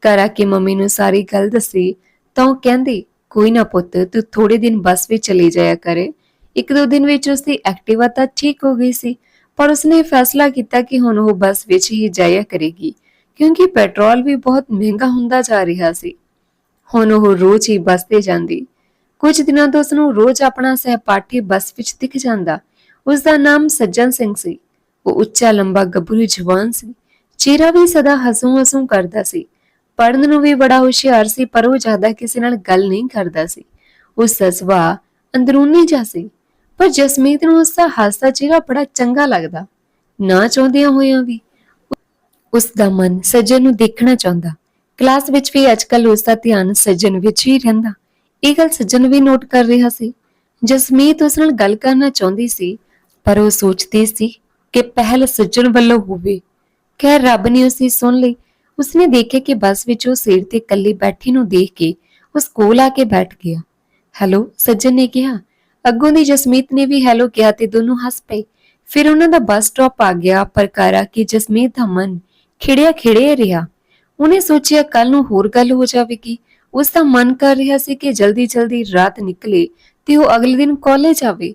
ਘਰ ਆ ਕੇ ਮੰਮੀ ਨੂੰ ਸਾਰੀ ਗੱਲ ਦੱਸੀ, ਤਾਂ ਉਹ ਕਹਿੰਦੀ ਕੋਈ ਨਾ ਪੁੱਤ, ਤੂੰ ਥੋੜੇ ਦਿਨ ਬੱਸ ਵਿੱਚ ਚਲੇ ਜਾਇਆ ਕਰੇ। ਇੱਕ ਦੋ ਦਿਨ ਵਿੱਚ ਉਸਦੀ ਐਕਟਿਵਾ ਤਾਂ ਠੀਕ ਹੋ ਗਈ ਸੀ, ਪਰ ਉਸਨੇ ਫੈਸਲਾ ਕੀਤਾ ਕਿ ਹੁਣ ਉਹ ਬੱਸ ਵਿੱਚ ਹੀ ਜਾਇਆ ਕਰੇਗੀ, ਕਿਉਂਕਿ ਪੈਟਰੋਲ ਵੀ ਬਹੁਤ ਮਹਿੰਗਾ ਹੁੰਦਾ ਜਾ ਰਿਹਾ ਸੀ। ਹੁਣ ਉਹ ਰੋਜ਼ ਹੀ ਬੱਸ ਤੇ ਜਾਂਦੀ। ਕੁਝ ਦਿਨਾਂ ਤੋਂ ਉਸ ਨੂੰ ਰੋਜ਼ ਆਪਣਾ ਸਹਿਪਾਠੀ ਬੱਸ ਵਿੱਚ ਦਿਖ ਜਾਂਦਾ। ਉਸ ਦਾ ਨਾਮ ਸੱਜਣ ਸਿੰਘ ਸੀ। ਉਹ ਉੱਚਾ ਲੰਬਾ ਗੱਭਰੂ ਜਵਾਨ ਸੀ। ਚਿਹਰਾ ਵੀ ਸਦਾ ਹਸੂ ਹਸੂ ਕਰਦਾ ਸੀ। ਪੜਨ ਨੂੰ ਵੀ ਬੜਾ ਹੁਸ਼ਿਆਰ ਸੀ, ਪਰ ਉਹ ਜ਼ਿਆਦਾ ਕਿਸੇ ਨਾਲ ਗੱਲ ਨਹੀਂ ਕਰਦਾ ਸੀ। ਉਸ ਦਾ ਸੁਭਾਅ ਅੰਦਰੂਨੀ ਜਿਹਾ ਸੀ, ਪਰ ਜਸਮੀਤ ਨੂੰ ਉਸ ਦਾ ਹਾਸਾ ਚਿਹਰਾ ਬੜਾ ਚੰਗਾ ਲੱਗਦਾ। ਨਾ ਚਾਹੁੰਦਿਆਂ ਹੋਇਆਂ ਵੀ ਉਸ ਦਾ ਮਨ ਸੱਜਣ ਨੂੰ ਦੇਖਣਾ ਚਾਹੁੰਦਾ। ਕਲਾਸ ਵਿੱਚ ਵੀ ਅੱਜਕੱਲ ਉਸ ਦਾ ਧਿਆਨ ਸੱਜਣ ਵਿੱਚ ਹੀ ਰਹਿੰਦਾ। ਇਹ ਗੱਲ ਸੱਜਣ ਵੀ ਨੋਟ ਕਰ ਰਿਹਾ ਸੀ। ਜਸਮੀਤ ਉਸ ਨਾਲ ਗੱਲ ਕਰਨਾ ਚਾਹੁੰਦੀ ਸੀ, ਪਰ ਉਹ ਸੋਚਦੀ ਸੀ ਕਿ ਪਹਿਲ ਸੱਜਣ ਵੱਲੋਂ ਹੋਵੇ। ਖੈਰ, ਰੱਬ ਨੇ ਉਸੇ ਸੁਣ ਲਈ। ਉਸਨੇ ਦੇਖਿਆ ਕਿ ਬੱਸ ਵਿੱਚ ਉਹ ਸੀਟ ਤੇ ਇਕੱਲੀ ਬੈਠੀ ਨੂੰ ਦੇਖ ਕੇ ਉਸ ਕੋਲ ਆ ਕੇ ਬੈਠ ਗਿਆ। ਹੈਲੋ, ਸੱਜਣ ਨੇ ਕਿਹਾ। ਅੱਗੋਂ ਦੀ ਜਸਮੀਤ ਨੇ ਵੀ ਹੈਲੋ ਕਿਹਾ ਤੇ ਦੋਨੋਂ ਹੱਸ ਪਏ। ਫਿਰ ਉਹਨਾਂ ਦਾ ਬੱਸ ਸਟਾਪ ਆ ਗਿਆ, ਪਰ ਕਾਰਾ ਕਿ ਜਸਮੀਤ ਦਾ ਮਨ ਖਿੜਿਆ ਖਿੜਿਆ ਰਿਹਾ। ਉਹਨੇ ਸੋਚਿਆ ਕੱਲ ਨੂੰ ਹੋਰ ਗੱਲ ਹੋ ਜਾਵੇਗੀ। ਉਸ ਦਾ ਮਨ ਕਰ ਰਿਹਾ ਸੀ ਕਿ ਜਲਦੀ ਜਲਦੀ ਰਾਤ ਨਿਕਲੇ ਤੇ ਉਹ ਅਗਲੇ ਦਿਨ ਕਾਲਜ ਆਵੇ।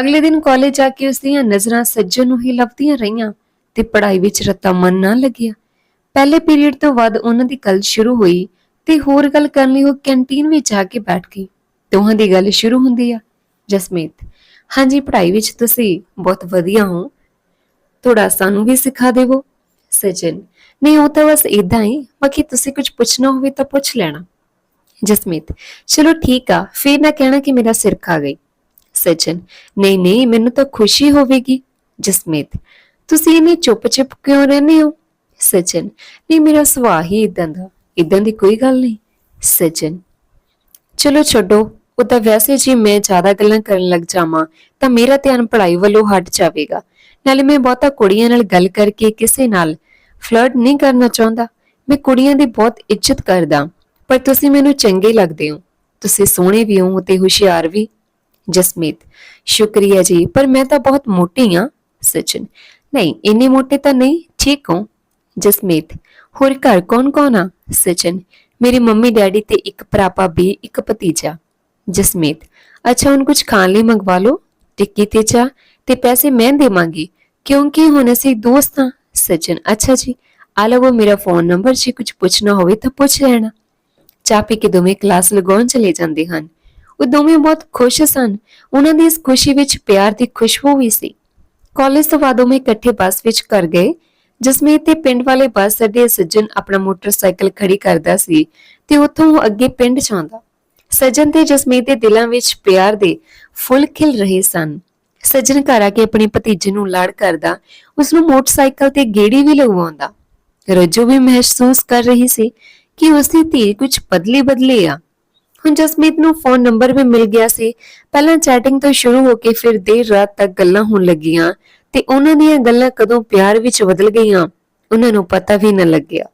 ਅਗਲੇ ਦਿਨ ਕਾਲਜ ਜਾ ਕੇ ਉਸ ਦੀਆਂ ਨਜ਼ਰਾਂ ਸੱਜਣ ਨੂੰ ਹੀ ਲੱਭਦੀਆਂ ਰਹੀਆਂ ਤੇ ਪੜ੍ਹਾਈ ਵਿੱਚ ਰਤਾ ਮਨ ਨਾ ਲੱਗਿਆ। ਪਹਿਲੇ ਪੀਰੀਅਡ ਤੋਂ ਬਾਅਦ ਉਹਨਾਂ ਦੀ ਗੱਲ ਸ਼ੁਰੂ ਹੋਈ ਤੇ ਹੋਰ ਗੱਲ ਕਰਨ ਲਈ ਉਹ ਕੈਂਟੀਨ ਵਿੱਚ ਆ ਕੇ ਬੈਠ ਗਈ। ਦੋਹਾਂ ਦੀ ਗੱਲ ਸ਼ੁਰੂ ਹੁੰਦੀ ਆ। ਜਸਮੀਤ, ਹਾਂਜੀ, ਪੜ੍ਹਾਈ ਵਿੱਚ ਤੁਸੀਂ ਬਹੁਤ ਵਧੀਆ ਹੋ। ਥੋੜਾ ਸਾਨੂੰ ਵੀ ਸਿਖਾ ਦੇਵੋ। ਸਜਨ, ਨਹੀਂ, ਉਹ ਤਾਂ ਬਸ ਇਦਾਂ ਹੀ, ਬਾਕੀ ਤੁਸੀਂ ਕੁਝ ਪੁੱਛਣਾ ਹੋਵੇ ਤਾਂ ਪੁੱਛ ਲੈਣਾ। ਜਸਮੀਤ, ਚਲੋ ਠੀਕ ਆ, ਫੇਰ ਨਾ ਕਹਿਣਾ ਕਿ ਮੇਰਾ ਸਿਰ ਖਾ ਗਈ। ਸਜਨ, ਨਹੀਂ ਨਹੀਂ, ਮੈਨੂੰ ਤਾਂ ਖੁਸ਼ੀ ਹੋਵੇਗੀ। ਜਸਮੀਤ, ਤੁਸੀਂ ਇਹਨੇ ਚੁੱਪ-ਚੁੱਪ ਕਿਉਂ ਰਹਿੰਦੇ ਹੋ? ਸਜਨ ਨਹੀਂ ਮੇਰਾ ਸੁਭਾਅ ਹੀ ਇਦਾਂ ਦਾ ਇਦਾਂ ਦੀ ਕੋਈ ਗੱਲ ਨਹੀਂ ਸਜਨ ਚਲੋ ਛੱਡੋ, ਉਹ ਤਾਂ ਵੈਸੇ ਜੀ ਮੈਂ ਜ਼ਿਆਦਾ ਗੱਲਾਂ ਕਰਨ ਲੱਗ ਜਾਵਾਂ, ਤਾਂ ਮੇਰਾ ਧਿਆਨ ਪੜ੍ਹਾਈ ਵੱਲੋਂ ਹਟ ਜਾਵੇਗਾ। ਨਾਲੇ ਮੈਂ ਬਹੁਤਾ ਕੁੜੀਆਂ ਨਾਲ ਗੱਲ ਕਰਕੇ ਕਿਸੇ ਨਾਲ ਫਲਰਟ ਨਹੀਂ ਕਰਨਾ ਚਾਹੁੰਦਾ। ਮੈਂ ਕੁੜੀਆਂ ਦੀ ਬਹੁਤ ਇੱਜ਼ਤ ਕਰਦਾ, ਪਰ ਤੁਸੀਂ ਮੈਨੂੰ ਚੰਗੇ ਲੱਗਦੇ ਹੋ। ਤੁਸੀਂ ਸੋਹਣੇ ਵੀ ਹੋ ਤੇ ਹੁਸ਼ਿਆਰ ਵੀ। ਜਸਮੀਤ, ਸ਼ੁਕਰੀਆ ਜੀ, ਪਰ ਮੈਂ ਤਾਂ ਬਹੁਤ ਮੋਟੀ ਹਾਂ ਸਚਿਨ ਨਹੀਂ, ਇੰਨੇ ਮੋਟੇ ਤਾਂ ਨਹੀਂ, ਠੀਕ ਹੋ। ਜਸਮੀਤ, ਹੋਰ ਘਰ ਕੌਣ ਕੌਣ ਆ? ਸਚਿਨ, ਮੇਰੀ ਮੰਮੀ ਡੈਡੀ ਤੇ ਇੱਕ ਭਰਾ ਭਾਬੀ ਇੱਕ ਭਤੀਜਾ। ਜਸਮੀਤ, ਅੱਛਾ, ਹੁਣ ਕੁਝ ਖਾਣ ਲਈ ਮੰਗਵਾ ਲਓ। ਟਿੱਕੀ ਤੇ ਚਾਹ ਤੇ ਪੈਸੇ ਮੈਂ ਦੇਵਾਂਗੀ। ਕਿਉਂਕਿ ਹੁਣ ਅਸੀਂ ਦੋਸਤ ਹਾਂ ਸਚਿਨ, ਅੱਛਾ ਜੀ, ਆ ਲਵੋ ਮੇਰਾ ਫੋਨ ਨੰਬਰ, ਜੇ ਕੁਝ ਪੁੱਛਣਾ ਹੋਵੇ ਤਾਂ ਪੁੱਛ ਲੈਣਾ। ਚਾਹ ਪੀ ਕੇ ਦੋਵੇਂ ਕਲਾਸ ਲਗਾਉਣ ਚਲੇ ਜਾਂਦੇ ਹਨ। ਉਹ ਦੋਵੇਂ ਬਹੁਤ ਖੁਸ਼ ਸਨ। ਉਹਨਾਂ ਦੀ ਇਸ ਖੁਸ਼ੀ ਵਿੱਚ ਪਿਆਰ ਦੀ ਖੁਸ਼ਬੂ ਵੀ ਸੀ। ਕਾਲਜ ਤੋਂ ਬਾਅਦ ਦੋਵੇਂ ਇਕੱਠੇ ਬੱਸ ਵਿੱਚ ਕਰ ਗਏ। ਜਸਮੀਤ ਤੇ ਪਿੰਡ ਵਾਲੇ ਬੱਸ ਅੱਡੇ ਸੱਜਣ ਆਪਣਾ ਮੋਟਰਸਾਈਕਲ ਖੜੀ ਕਰਦਾ ਸੀ ਤੇ ਉੱਥੋਂ ਉਹ ਅੱਗੇ ਪਿੰਡ ਚਾਹੁੰਦਾ ਸੱਜਣ ਤੇ ਜਸਮੀਤ ਦੇ ਦਿਲਾਂ ਵਿੱਚ ਪਿਆਰ ਦੇ ਫੁੱਲ ਖਿਲ ਰਹੇ ਸਨ। ਸੱਜਣ ਘਰ ਆ ਕੇ ਆਪਣੇ ਭਤੀਜੇ ਨੂੰ ਲਾੜ ਕਰਦਾ ਉਸ ਨੂੰ ਮੋਟਰਸਾਈਕਲ ਤੇ ਗੇੜੀ ਵੀ ਲਗਵਾਉਂਦਾ। ਰੱਜੋ ਵੀ ਮਹਿਸੂਸ ਕਰ ਰਹੀ ਸੀ ਕਿ ਉਸ ਦੀ ਧੀ ਕੁਝ ਬਦਲੀ ਬਦਲੀ ਆ। ਹੁਣ ਜਸਮੀਤ ਨੂੰ ਫੋਨ ਨੰਬਰ ਵੀ ਮਿਲ ਗਿਆ ਸੀ। ਪਹਿਲਾਂ ਚੈਟਿੰਗ ਤੋਂ ਸ਼ੁਰੂ ਹੋ ਕੇ ਫਿਰ ਦੇਰ ਰਾਤ ਤੱਕ ਗੱਲਾਂ ਹੋਣ ਲੱਗੀਆਂ ਤੇ ਉਹਨਾਂ ਦੀਆਂ ਗੱਲਾਂ ਕਦੋਂ ਪਿਆਰ ਵਿੱਚ ਬਦਲ ਗਈਆਂ, ਉਹਨਾਂ ਨੂੰ ਪਤਾ ਵੀ ਨਾ ਲੱਗਿਆ।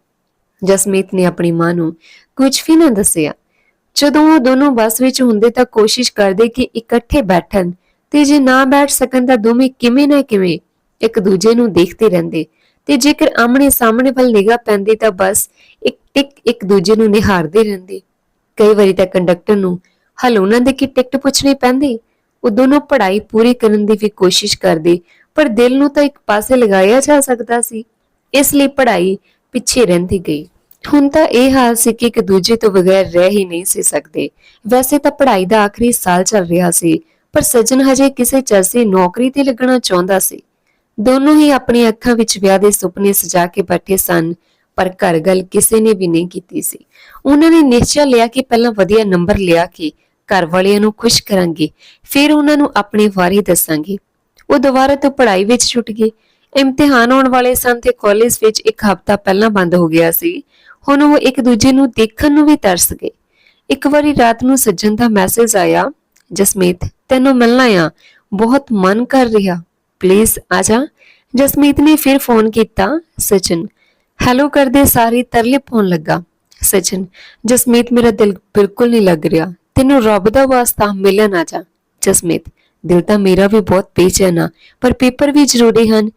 ਜਸਮੀਤ ਨੇ ਆਪਣੀ ਮਾਂ ਨੂੰ ਕੁਝ ਵੀ ਨਾ ਦੱਸਿਆ। ਜਦੋਂ ਉਹ ਦੋਨੋਂ ਬੱਸ ਵਿੱਚ ਹੁੰਦੇ ਤਾਂ ਕੋਸ਼ਿਸ਼ ਕਰਦੇ ਕਿ ਇਕੱਠੇ ਬੈਠਣ ਤੇ ਜੇ ਨਾ ਬੈਠ ਸਕਣ ਤਾਂ ਦੋਵੇਂ ਕਿਵੇਂ ਨਾ ਕਿਵੇਂ ਇੱਕ ਦੂਜੇ ਨੂੰ ਦੇਖਦੇ ਰਹਿੰਦੇ ਤੇ ਜੇਕਰ ਆਮਣੇ ਸਾਹਮਣੇ ਵੱਲ ਨਿਗਾਹ ਪੈਂਦੀ ਤਾਂ ਬਸ ਇੱਕ ਟਿਕ ਇੱਕ ਦੂਜੇ ਨੂੰ ਨਿਹਾਰਦੇ ਰਹਿੰਦੇ। ਕਈ ਵਾਰੀ ਤਾਂ ਕੰਡਕਟਰ ਨੂੰ, ਹਲ ਉਹਨਾਂ ਦੇ ਕੀ ਟਿਕਟ ਪੁੱਛਣੀ ਪੈਂਦੀ? ਉਹ ਦੋਨੋਂ ਪੜ੍ਹਾਈ ਪੂਰੀ ਕਰਨ ਦੀ ਵੀ ਕੋਸ਼ਿਸ਼ ਕਰਦੇ ਪਰ ਦਿਲ ਨੂੰ ਤਾਂ ਇੱਕ ਪਾਸੇ ਲਗਾਇਆ ਜਾ ਸਕਦਾ ਸੀ, ਇਸ ਲਈ ਪੜ੍ਹਾਈ ਪਿੱਛੇ ਰਹਿੰਦੀ ਗਈ। ਹੁਣ ਤਾਂ ਇਹ ਹਾਲ ਸੀ ਕਿ ਇੱਕ ਦੂਜੇ ਤੋਂ ਬਗੈਰ ਰਹਿ ਹੀ ਨਹੀਂ ਸੀ ਸਕਦੇ। ਵੈਸੇ ਤਾਂ ਪੜ੍ਹਾਈ ਦਾ ਆਖਰੀ ਸਾਲ ਚੱਲ ਰਿਹਾ ਸੀ, ਪਰ ਸੱਜਣ ਹਜੇ ਕਿਸੇ ਚਰਸੀ ਨੌਕਰੀ ਤੇ ਲੱਗਣਾ ਚਾਹੁੰਦਾ ਸੀ। ਦੋਨੋਂ ਹੀ ਆਪਣੀ ਅੱਖਾਂ ਵਿੱਚ ਵਿਆਹ ਦੇ ਸੁਪਨੇ ਸਜਾ ਕੇ ਬੈਠੇ ਸਨ, ਪਰ ਘਰ ਗੱਲ ਕਿਸੇ ਨੇ ਵੀ ਨਹੀਂ ਕੀਤੀ ਸੀ। ਉਹਨਾਂ ਨੇ ਨਿਸ਼ਚੈ ਲਿਆ ਕਿ ਪਹਿਲਾਂ ਵਧੀਆ ਨੰਬਰ ਲਿਆ ਕੇ ਘਰ ਵਾਲਿਆਂ ਨੂੰ ਖੁਸ਼ ਕਰਾਂਗੇ, ਫਿਰ ਉਹਨਾਂ ਨੂੰ ਆਪਣੇ ਵਾਰੀ ਦੱਸਾਂਗੇ। ਉਹ ਦੁਬਾਰਾ ਤੋਂ ਪੜ੍ਹਾਈ ਵਿੱਚ ਛੁੱਟ ਗਏ ਇਮਤਿਹਾਨ ਆਉਣ ਵਾਲੇ ਸਨ ਤੇ ਕਾਲਜ ਵਿੱਚ ਇੱਕ ਹਫ਼ਤਾ ਪਹਿਲਾਂ ਬੰਦ ਹੋ ਗਿਆ ਸੀ। ਹੁਣ ਉਹ ਇੱਕ ਦੂਜੇ ਨੂੰ ਦੇਖਣ ਨੂੰ ਵੀ ਤਰਸ ਗਏ। ਇੱਕ ਵਾਰੀ ਰਾਤ ਨੂੰ ਸੱਜਣ ਦਾ ਮੈਸੇਜ ਆਇਆ, ਜਸਮੀਤ, ਤੈਨੂੰ ਮਿਲਣਾ ਆ ਬਹੁਤ ਮਨ ਕਰ ਰਿਹਾ। ਪਲੀਜ਼ ਆ ਜਾ। ਜਸਮੀਤ ਨੇ ਫਿਰ ਫੋਨ ਕੀਤਾ ਸਚਨ ਹੈਲੋ ਕਰਦੇ ਸਾਰੇ ਤਰਲੇ ਪਾਉਣ ਲੱਗਾ। ਸਚਨ ਜਸਮੀਤ ਮੇਰਾ ਦਿਲ ਬਿਲਕੁਲ ਨਹੀਂ ਲੱਗ ਰਿਹਾ। ਤੈਨੂੰ ਰੱਬ ਦਾ ਵਾਸਤਾ ਮਿਲਣ ਆ ਜਾ। ਜਸਮੀਤ ਦਿਲ ਤਾਂ ਮੇਰਾ ਵੀ ਬਹੁਤ ਬੇਚੈਨ ਆ ਪਰ ਪੇਪਰ ਵੀ ਜ਼ਰੂਰੀ ਹਨ।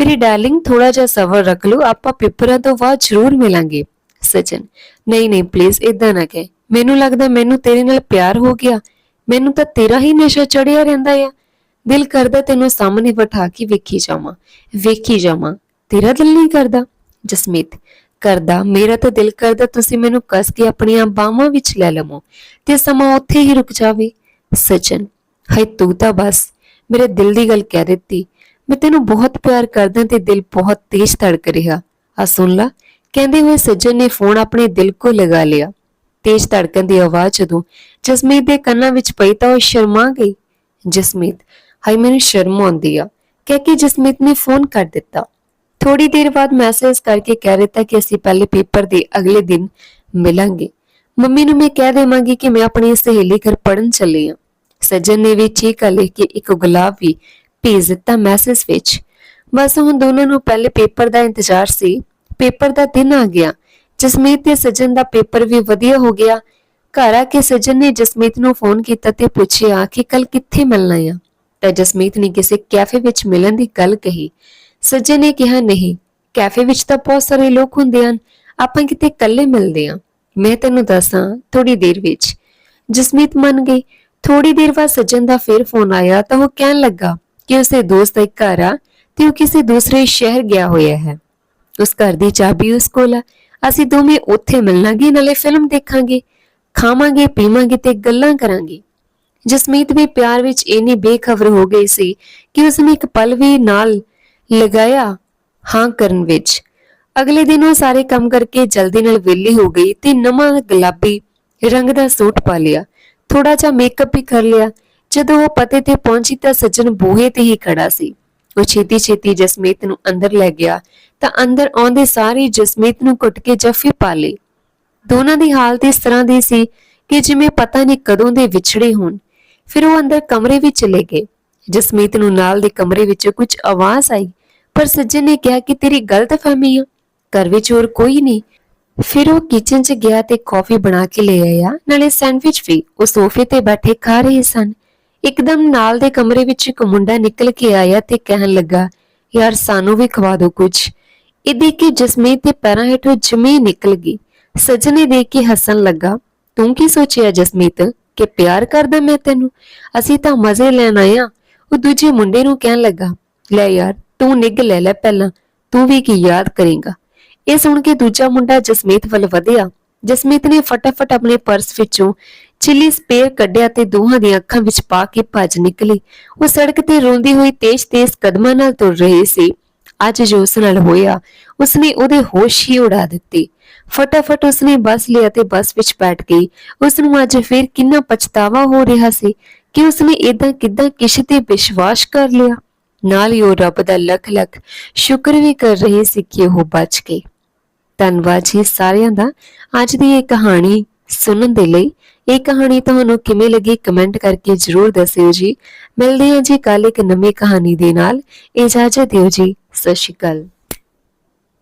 ਮੇਰੀ ਡਾਰਲਿੰਗ ਥੋੜਾ ਜਿਹਾ ਸਬਰ ਰੱਖ ਲਓ, ਆਪਾਂ ਪੇਪਰਾਂ ਤੋਂ ਬਾਅਦ ਜ਼ਰੂਰ ਮਿਲਾਂਗੇ। ਸਚਨ ਨਹੀਂ ਨਹੀਂ ਪਲੀਜ਼ ਇਦਾਂ ਨਾ ਕਹਿ। ਮੈਨੂੰ ਲੱਗਦਾ ਮੈਨੂੰ ਤੇਰੇ ਨਾਲ ਪਿਆਰ ਹੋ ਗਿਆ। ਮੈਨੂੰ ਤਾਂ ਤੇਰਾ ਹੀ ਨਸ਼ਾ ਚੜਿਆ ਰਹਿੰਦਾ ਆ। ਦਿਲ ਕਰਦਾ ਤੈਨੂੰ ਸਾਹਮਣੇ ਬਿਠਾ ਕੇ ਵੇਖੀ ਜਾਵਾਂ ਵੇਖੀ ਜਾਵਾਂ। ਤੇਰਾ ਦਿਲ ਨਹੀਂ ਕਰਦਾ? ਜਸਮੀਤ, ਕਰਦਾ। ਮੇਰਾ ਤਾਂ ਦਿਲ ਕਰਦਾ ਤੁਸੀਂ ਮੈਨੂੰ ਕੱਸ ਕੇ ਆਪਣੀਆਂ ਬਾਹਾਂ ਵਿੱਚ ਲੈ ਲਵੋ, ਤੇ ਸਮਾਂ ਉੱਥੇ ਹੀ ਰੁਕ ਜਾਵੇ। ਸਚਨ ਹੈ ਤੂੰ ਤਾਂ ਬਸ ਮੇਰੇ ਦਿਲ ਦੀ ਗੱਲ ਕਹਿ ਦਿੱਤੀ। ਮੈਂ ਤੈਨੂੰ ਬਹੁਤ ਪਿਆਰ ਕਰਦਾ ਤੇ ਦਿਲ ਬਹੁਤ ਤੇਜ਼ ਧੜਕ ਰਿਹਾ। ਆ ਸੁਣ ਲਾ, ਕਹਿੰਦੇ ਹੋਏ ਸੱਜਣ ਨੇ ਫੋਨ ਆਪਣੇ ਦਿਲ ਕੋ ਲਗਾ ਲਿਆ। ਤੇਜ਼ ਧੜਕਣ ਦੀ ਆਵਾਜ਼ ਜਦੋਂ ਜਸਮੀਤ ਦੇ ਕੰਨਾਂ ਵਿੱਚ ਪਈ ਤਾਂ ਉਹ ਸ਼ਰਮਾ ਗਈ। ਜਸਮੀਤ ਹਾਈ ਮੈਨੂੰ ਸ਼ਰਮ ਆਉਂਦੀ ਆ। ਕਹਿ ਕੇ ਜਸਮੀਤ ਨੇ ਫੋਨ ਕਰ ਦਿੱਤਾ। ਥੋੜੀ ਦੇਰ ਬਾਅਦ ਮੈਸੇਜ ਕਰਕੇ ਕਹਿ ਦਿੱਤਾ ਕਿ ਅਸੀਂ ਪਹਿਲੇ ਪੇਪਰ ਦੇ ਅਗਲੇ ਦਿਨ ਮਿਲਾਂਗੇ। ਮੰਮੀ ਨੂੰ ਮੈਂ ਕਹਿ ਦੇਵਾਂਗੀ ਕਿ ਮੈਂ ਆਪਣੀ ਸਹੇਲੀ ਘਰ ਪੜਨ ਚੱਲੀ ਹਾਂ ਸੱਜਣ ਨੇ ਵੀ ਚੀਕਾ ਲਿਖ ਕੇ ਇੱਕ ਗੁਲਾਬ ਵੀ ਭੇਜ ਦਿੱਤਾ ਮੈਸੇਜ ਵਿੱਚ। ਬਸ ਹੁਣ ਦੋਨਾਂ ਨੂੰ ਪਹਿਲੇ ਪੇਪਰ ਦਾ ਇੰਤਜ਼ਾਰ ਸੀ। ਪੇਪਰ ਦਾ ਦਿਨ ਆ ਗਿਆ। ਜਸਮੀਤ ਤੇ ਸੱਜਣ ਦਾ ਪੇਪਰ ਵੀ ਵਧੀਆ ਹੋ ਗਿਆ। ਘਰ ਆ ਕੇ ਸੱਜਣ ਨੇ ਜਸਮੀਤ ਨੂੰ ਫੋਨ ਕੀਤਾ ਤੇ ਪੁੱਛਿਆ ਕਿ ਕੱਲ ਕਿੱਥੇ ਮਿਲਣਾ ਆ ਤਾਂ ਜਸਮੀਤ ਨੇ ਕਿਸੇ ਕੈਫੇ ਵਿੱਚ ਮਿਲਣ ਦੀ ਗੱਲ ਕਹੀ। ਸੱਜਣ ਨੇ ਕਿਹਾ, ਨਹੀਂ, ਕੈਫੇ ਵਿੱਚ ਤਾਂ ਬਹੁਤ ਸਾਰੇ ਲੋਕ ਹੁੰਦੇ ਹਨ। ਆਪਾਂ ਕਿਤੇ ਇਕੱਲੇ ਮਿਲਦੇ ਹਾਂ। ਮੈਂ ਤੈਨੂੰ ਦੱਸਾਂ ਥੋੜੀ ਦੇਰ ਵਿੱਚ। ਜਸਮੀਤ ਮੰਨ ਗਈ। ਥੋੜੀ ਦੇਰ ਬਾਅਦ ਸੱਜਣ ਦਾ ਫਿਰ ਫੋਨ ਆਇਆ ਤਾਂ ਉਹ ਕਹਿਣ ਲੱਗਾ ਕਿ ਉਸਦੇ ਦੋਸਤ ਦਾ ਇੱਕ ਘਰ ਆ ਤੇ ਉਹ ਕਿਸੇ ਦੂਸਰੇ ਸ਼ਹਿਰ ਗਿਆ ਹੋਇਆ ਹੈ। ਉਸ ਘਰ ਦੀ ਚਾਬੀ ਉਸ ਕੋਲ ਆ। ਅਸੀਂ ਦੋਵੇਂ ਉੱਥੇ ਮਿਲਾਂਗੇ ਨਾਲੇ ਫਿਲਮ ਦੇਖਾਂਗੇ, ਖਾਵਾਂਗੇ, ਪੀਵਾਂਗੇ ਤੇ ਗੱਲਾਂ ਕਰਾਂਗੇ। ਜਸਮੀਤ ਵੀ ਪਿਆਰ ਵਿੱਚ ਇੰਨੀ ਬੇਖਬਰ ਹੋ ਗਈ ਸੀ ਕਿ ਉਸਨੇ ਇੱਕ ਪਲ ਵੀ ਨਾਲ ਲਗਾਇਆ ਹਾਂ ਕਰਨ ਵਿੱਚ। ਅਗਲੇ ਦਿਨ ਉਹ ਸਾਰੇ ਕੰਮ ਕਰਕੇ ਜਲਦੀ ਨਾਲ ਵਿਹਲੀ ਹੋ ਗਈ ਤੇ ਨਵਾਂ ਗੁਲਾਬੀ ਰੰਗ ਦਾ ਸੂਟ ਪਾ ਲਿਆ। ਥੋੜਾ ਜਿਹਾ ਮੇਕਅਪ ਵੀ ਕਰ ਲਿਆ। ਜਦੋਂ ਉਹ ਪਤੇ ਤੇ ਪਹੁੰਚੀ ਤਾਂ ਸੱਜਣ ਬੂਹੇ ਤੇ ਹੀ ਖੜਾ ਸੀ। ਉਹ ਛੇਤੀ ਛੇਤੀ ਜਸਮੀਤ ਨੂੰ ਅੰਦਰ ਲੈ ਗਿਆ ਤਾਂ ਅੰਦਰ ਆਉਂਦੇ ਸਾਰੀ ਜਸਮੀਤ ਨੂੰ ਕੁੱਟ ਕੇ ਜੱਫੀ ਪਾ ਲਈ ਦੋਨਾਂ ਦੀ ਹਾਲਤ ਇਸ ਤਰ੍ਹਾਂ ਦੀ ਸੀ ਕਿ ਜਿਵੇਂ ਪਤਾ ਨਹੀਂ ਕਦੋਂ ਦੇ ਵਿਛੜੇ ਹੋਣ। ਫਿਰ ਉਹ ਅੰਦਰ ਕਮਰੇ ਵਿੱਚ ਚਲੇ ਗਏ। ਜਸਮੀਤ ਨੂੰ ਨਾਲ ਦੇ ਕਮਰੇ ਵਿੱਚ ਕੁਝ ਆਵਾਜ਼ ਆਈ, ਪਰ ਸੱਜਣ ਨੇ ਕਿਹਾ ਕਿ ਤੇਰੀ ਗਲਤਫਹਿਮੀ ਆ। ਘਰ ਵਿੱਚ ਹੋਰ ਕੋਈ ਨਹੀਂ। ਫਿਰ ਉਹ ਕਿਚਨ 'ਚ ਗਿਆ ਤੇ ਕਾਫੀ ਬਣਾ ਕੇ ਲੈ ਆਇਆ। ਨਾਲੇ ਸੈਂਡਵਿਚ ਵੀ ਉਹ ਸੋਫੇ ਤੇ ਬੈਠੇ ਖਾ ਰਹੇ ਸਨ। ਇੱਕਦਮ ਨਾਲ ਦੇ ਕਮਰੇ ਵਿੱਚ ਇੱਕ ਮੁੰਡਾ ਨਿਕਲ ਕੇ ਆਇਆ ਤੇ ਕਹਿਣ ਲੱਗਾ, ਯਾਰ ਸਾਨੂੰ ਵੀ ਖਵਾ ਦਿਓ ਕੁਝ। ਇਹ ਦੇਖ ਕੇ ਜਸਮੀਤ ਦੇ ਪੈਰਾਂ ਹੇਠੋਂ ਜਮੀ ਨਿਕਲ ਗਈ। ਸੱਜਣ ਦੇਖ ਕੇ ਹੱਸਣ ਲੱਗਾ, ਤੂੰ ਕੀ ਸੋਚਿਆ ਜਸਮੀਤ? ਕਿ ਪਿਆਰ ਕਰਦਾ ਮੈਂ ਤੈਨੂੰ? ਅਸੀਂ ਤਾਂ ਮਜ਼ੇ ਲੈਣ ਆਏ ਆ। ਉਹ ਦੂਜੇ ਮੁੰਡੇ ਨੂੰ ਕਹਿਣ ਲੱਗਾ, ਲੈ ਯਾਰ, ਤੂੰ ਨਿੱਘ ਲੈ ਲੈ ਪਹਿਲਾਂ। ਤੂੰ ਵੀ ਕੀ ਯਾਦ ਕਰੇਗਾ। ਇਹ ਸੁਣ ਕੇ ਦੂਜਾ ਮੁੰਡਾ ਜਸਮੀਤ ਵੱਲ ਵਧਿਆ। ਜਸਮੀਤ ਨੇ ਫਟਾਫਟ ਆਪਣੇ ਪਰਸ ਵਿੱਚੋਂ ਚਿੱਲੀ ਸਪੇਅਰ ਕੱਢਿਆ ਤੇ ਦੋਹਾਂ ਦੀਆਂ ਅੱਖਾਂ ਵਿੱਚ ਪਾ ਕੇ ਭੱਜ ਨਿਕਲੀ। ਉਹ ਸੜਕ ਤੇ ਰੋਂਦੀ ਹੋਈ ਤੇਜ਼-ਤੇਜ਼ ਕਦਮਾਂ ਨਾਲ ਤੁਰ ਰਹੀ ਸੀ। ਅੱਜ ਜੋ ਉਸ ਨਾਲ ਹੋਇਆ, ਉਸਨੇ ਉਹਦੇ ਹੋਸ਼ ਹੀ ਉਡਾ ਦਿੱਤੇ। ਫਟਾਫਟ ਉਸਨੇ ਬੱਸ ਲਿਆ ਤੇ ਬੱਸ ਵਿੱਚ ਬੈਠ ਗਈ। ਉਸ ਨੂੰ ਅੱਜ ਫਿਰ ਕਿੰਨਾ ਪਛਤਾਵਾ ਹੋ ਰਿਹਾ ਸੀ ਕਿ ਉਸਨੇ ਇਦਾਂ ਕਿਦਾਂ ਕਿਸੇ ਤੇ ਵਿਸ਼ਵਾਸ ਕਰ ਲਿਆ। ਨਾਲ ਹੀ ਉਹ ਰੱਬ ਦਾ ਲੱਖ ਲੱਖ ਸ਼ੁਕਰ ਵੀ ਕਰ ਰਹੀ ਸੀ ਕਿ ਉਹ ਬਚ ਗਈ। ਧੰਨਵਾਦ ਜੀ ਸਾਰਿਆਂ ਦਾ। ਅੱਜ ਦੀ ਇਹ ਕਹਾਣੀ ਸੁਣਨ ਦੇ ਲਈ ਇਹ ਕਹਾਣੀ ਤੁਹਾਨੂੰ ਕਿਵੇਂ ਲੱਗੀ ਕਮੈਂਟ ਕਰਕੇ ਜਰੂਰ ਦੱਸਿਓ ਜੀ। ਮਿਲਦੇ ਹਾਂ ਜੀ ਕੱਲ ਇੱਕ ਨਵੀਂ ਕਹਾਣੀ ਦੇ ਨਾਲ। ਇਜਾਜ਼ਤ ਦਿਓ ਜੀ। ਸਤਿ ਸ਼੍ਰੀ ਅਕਾਲ।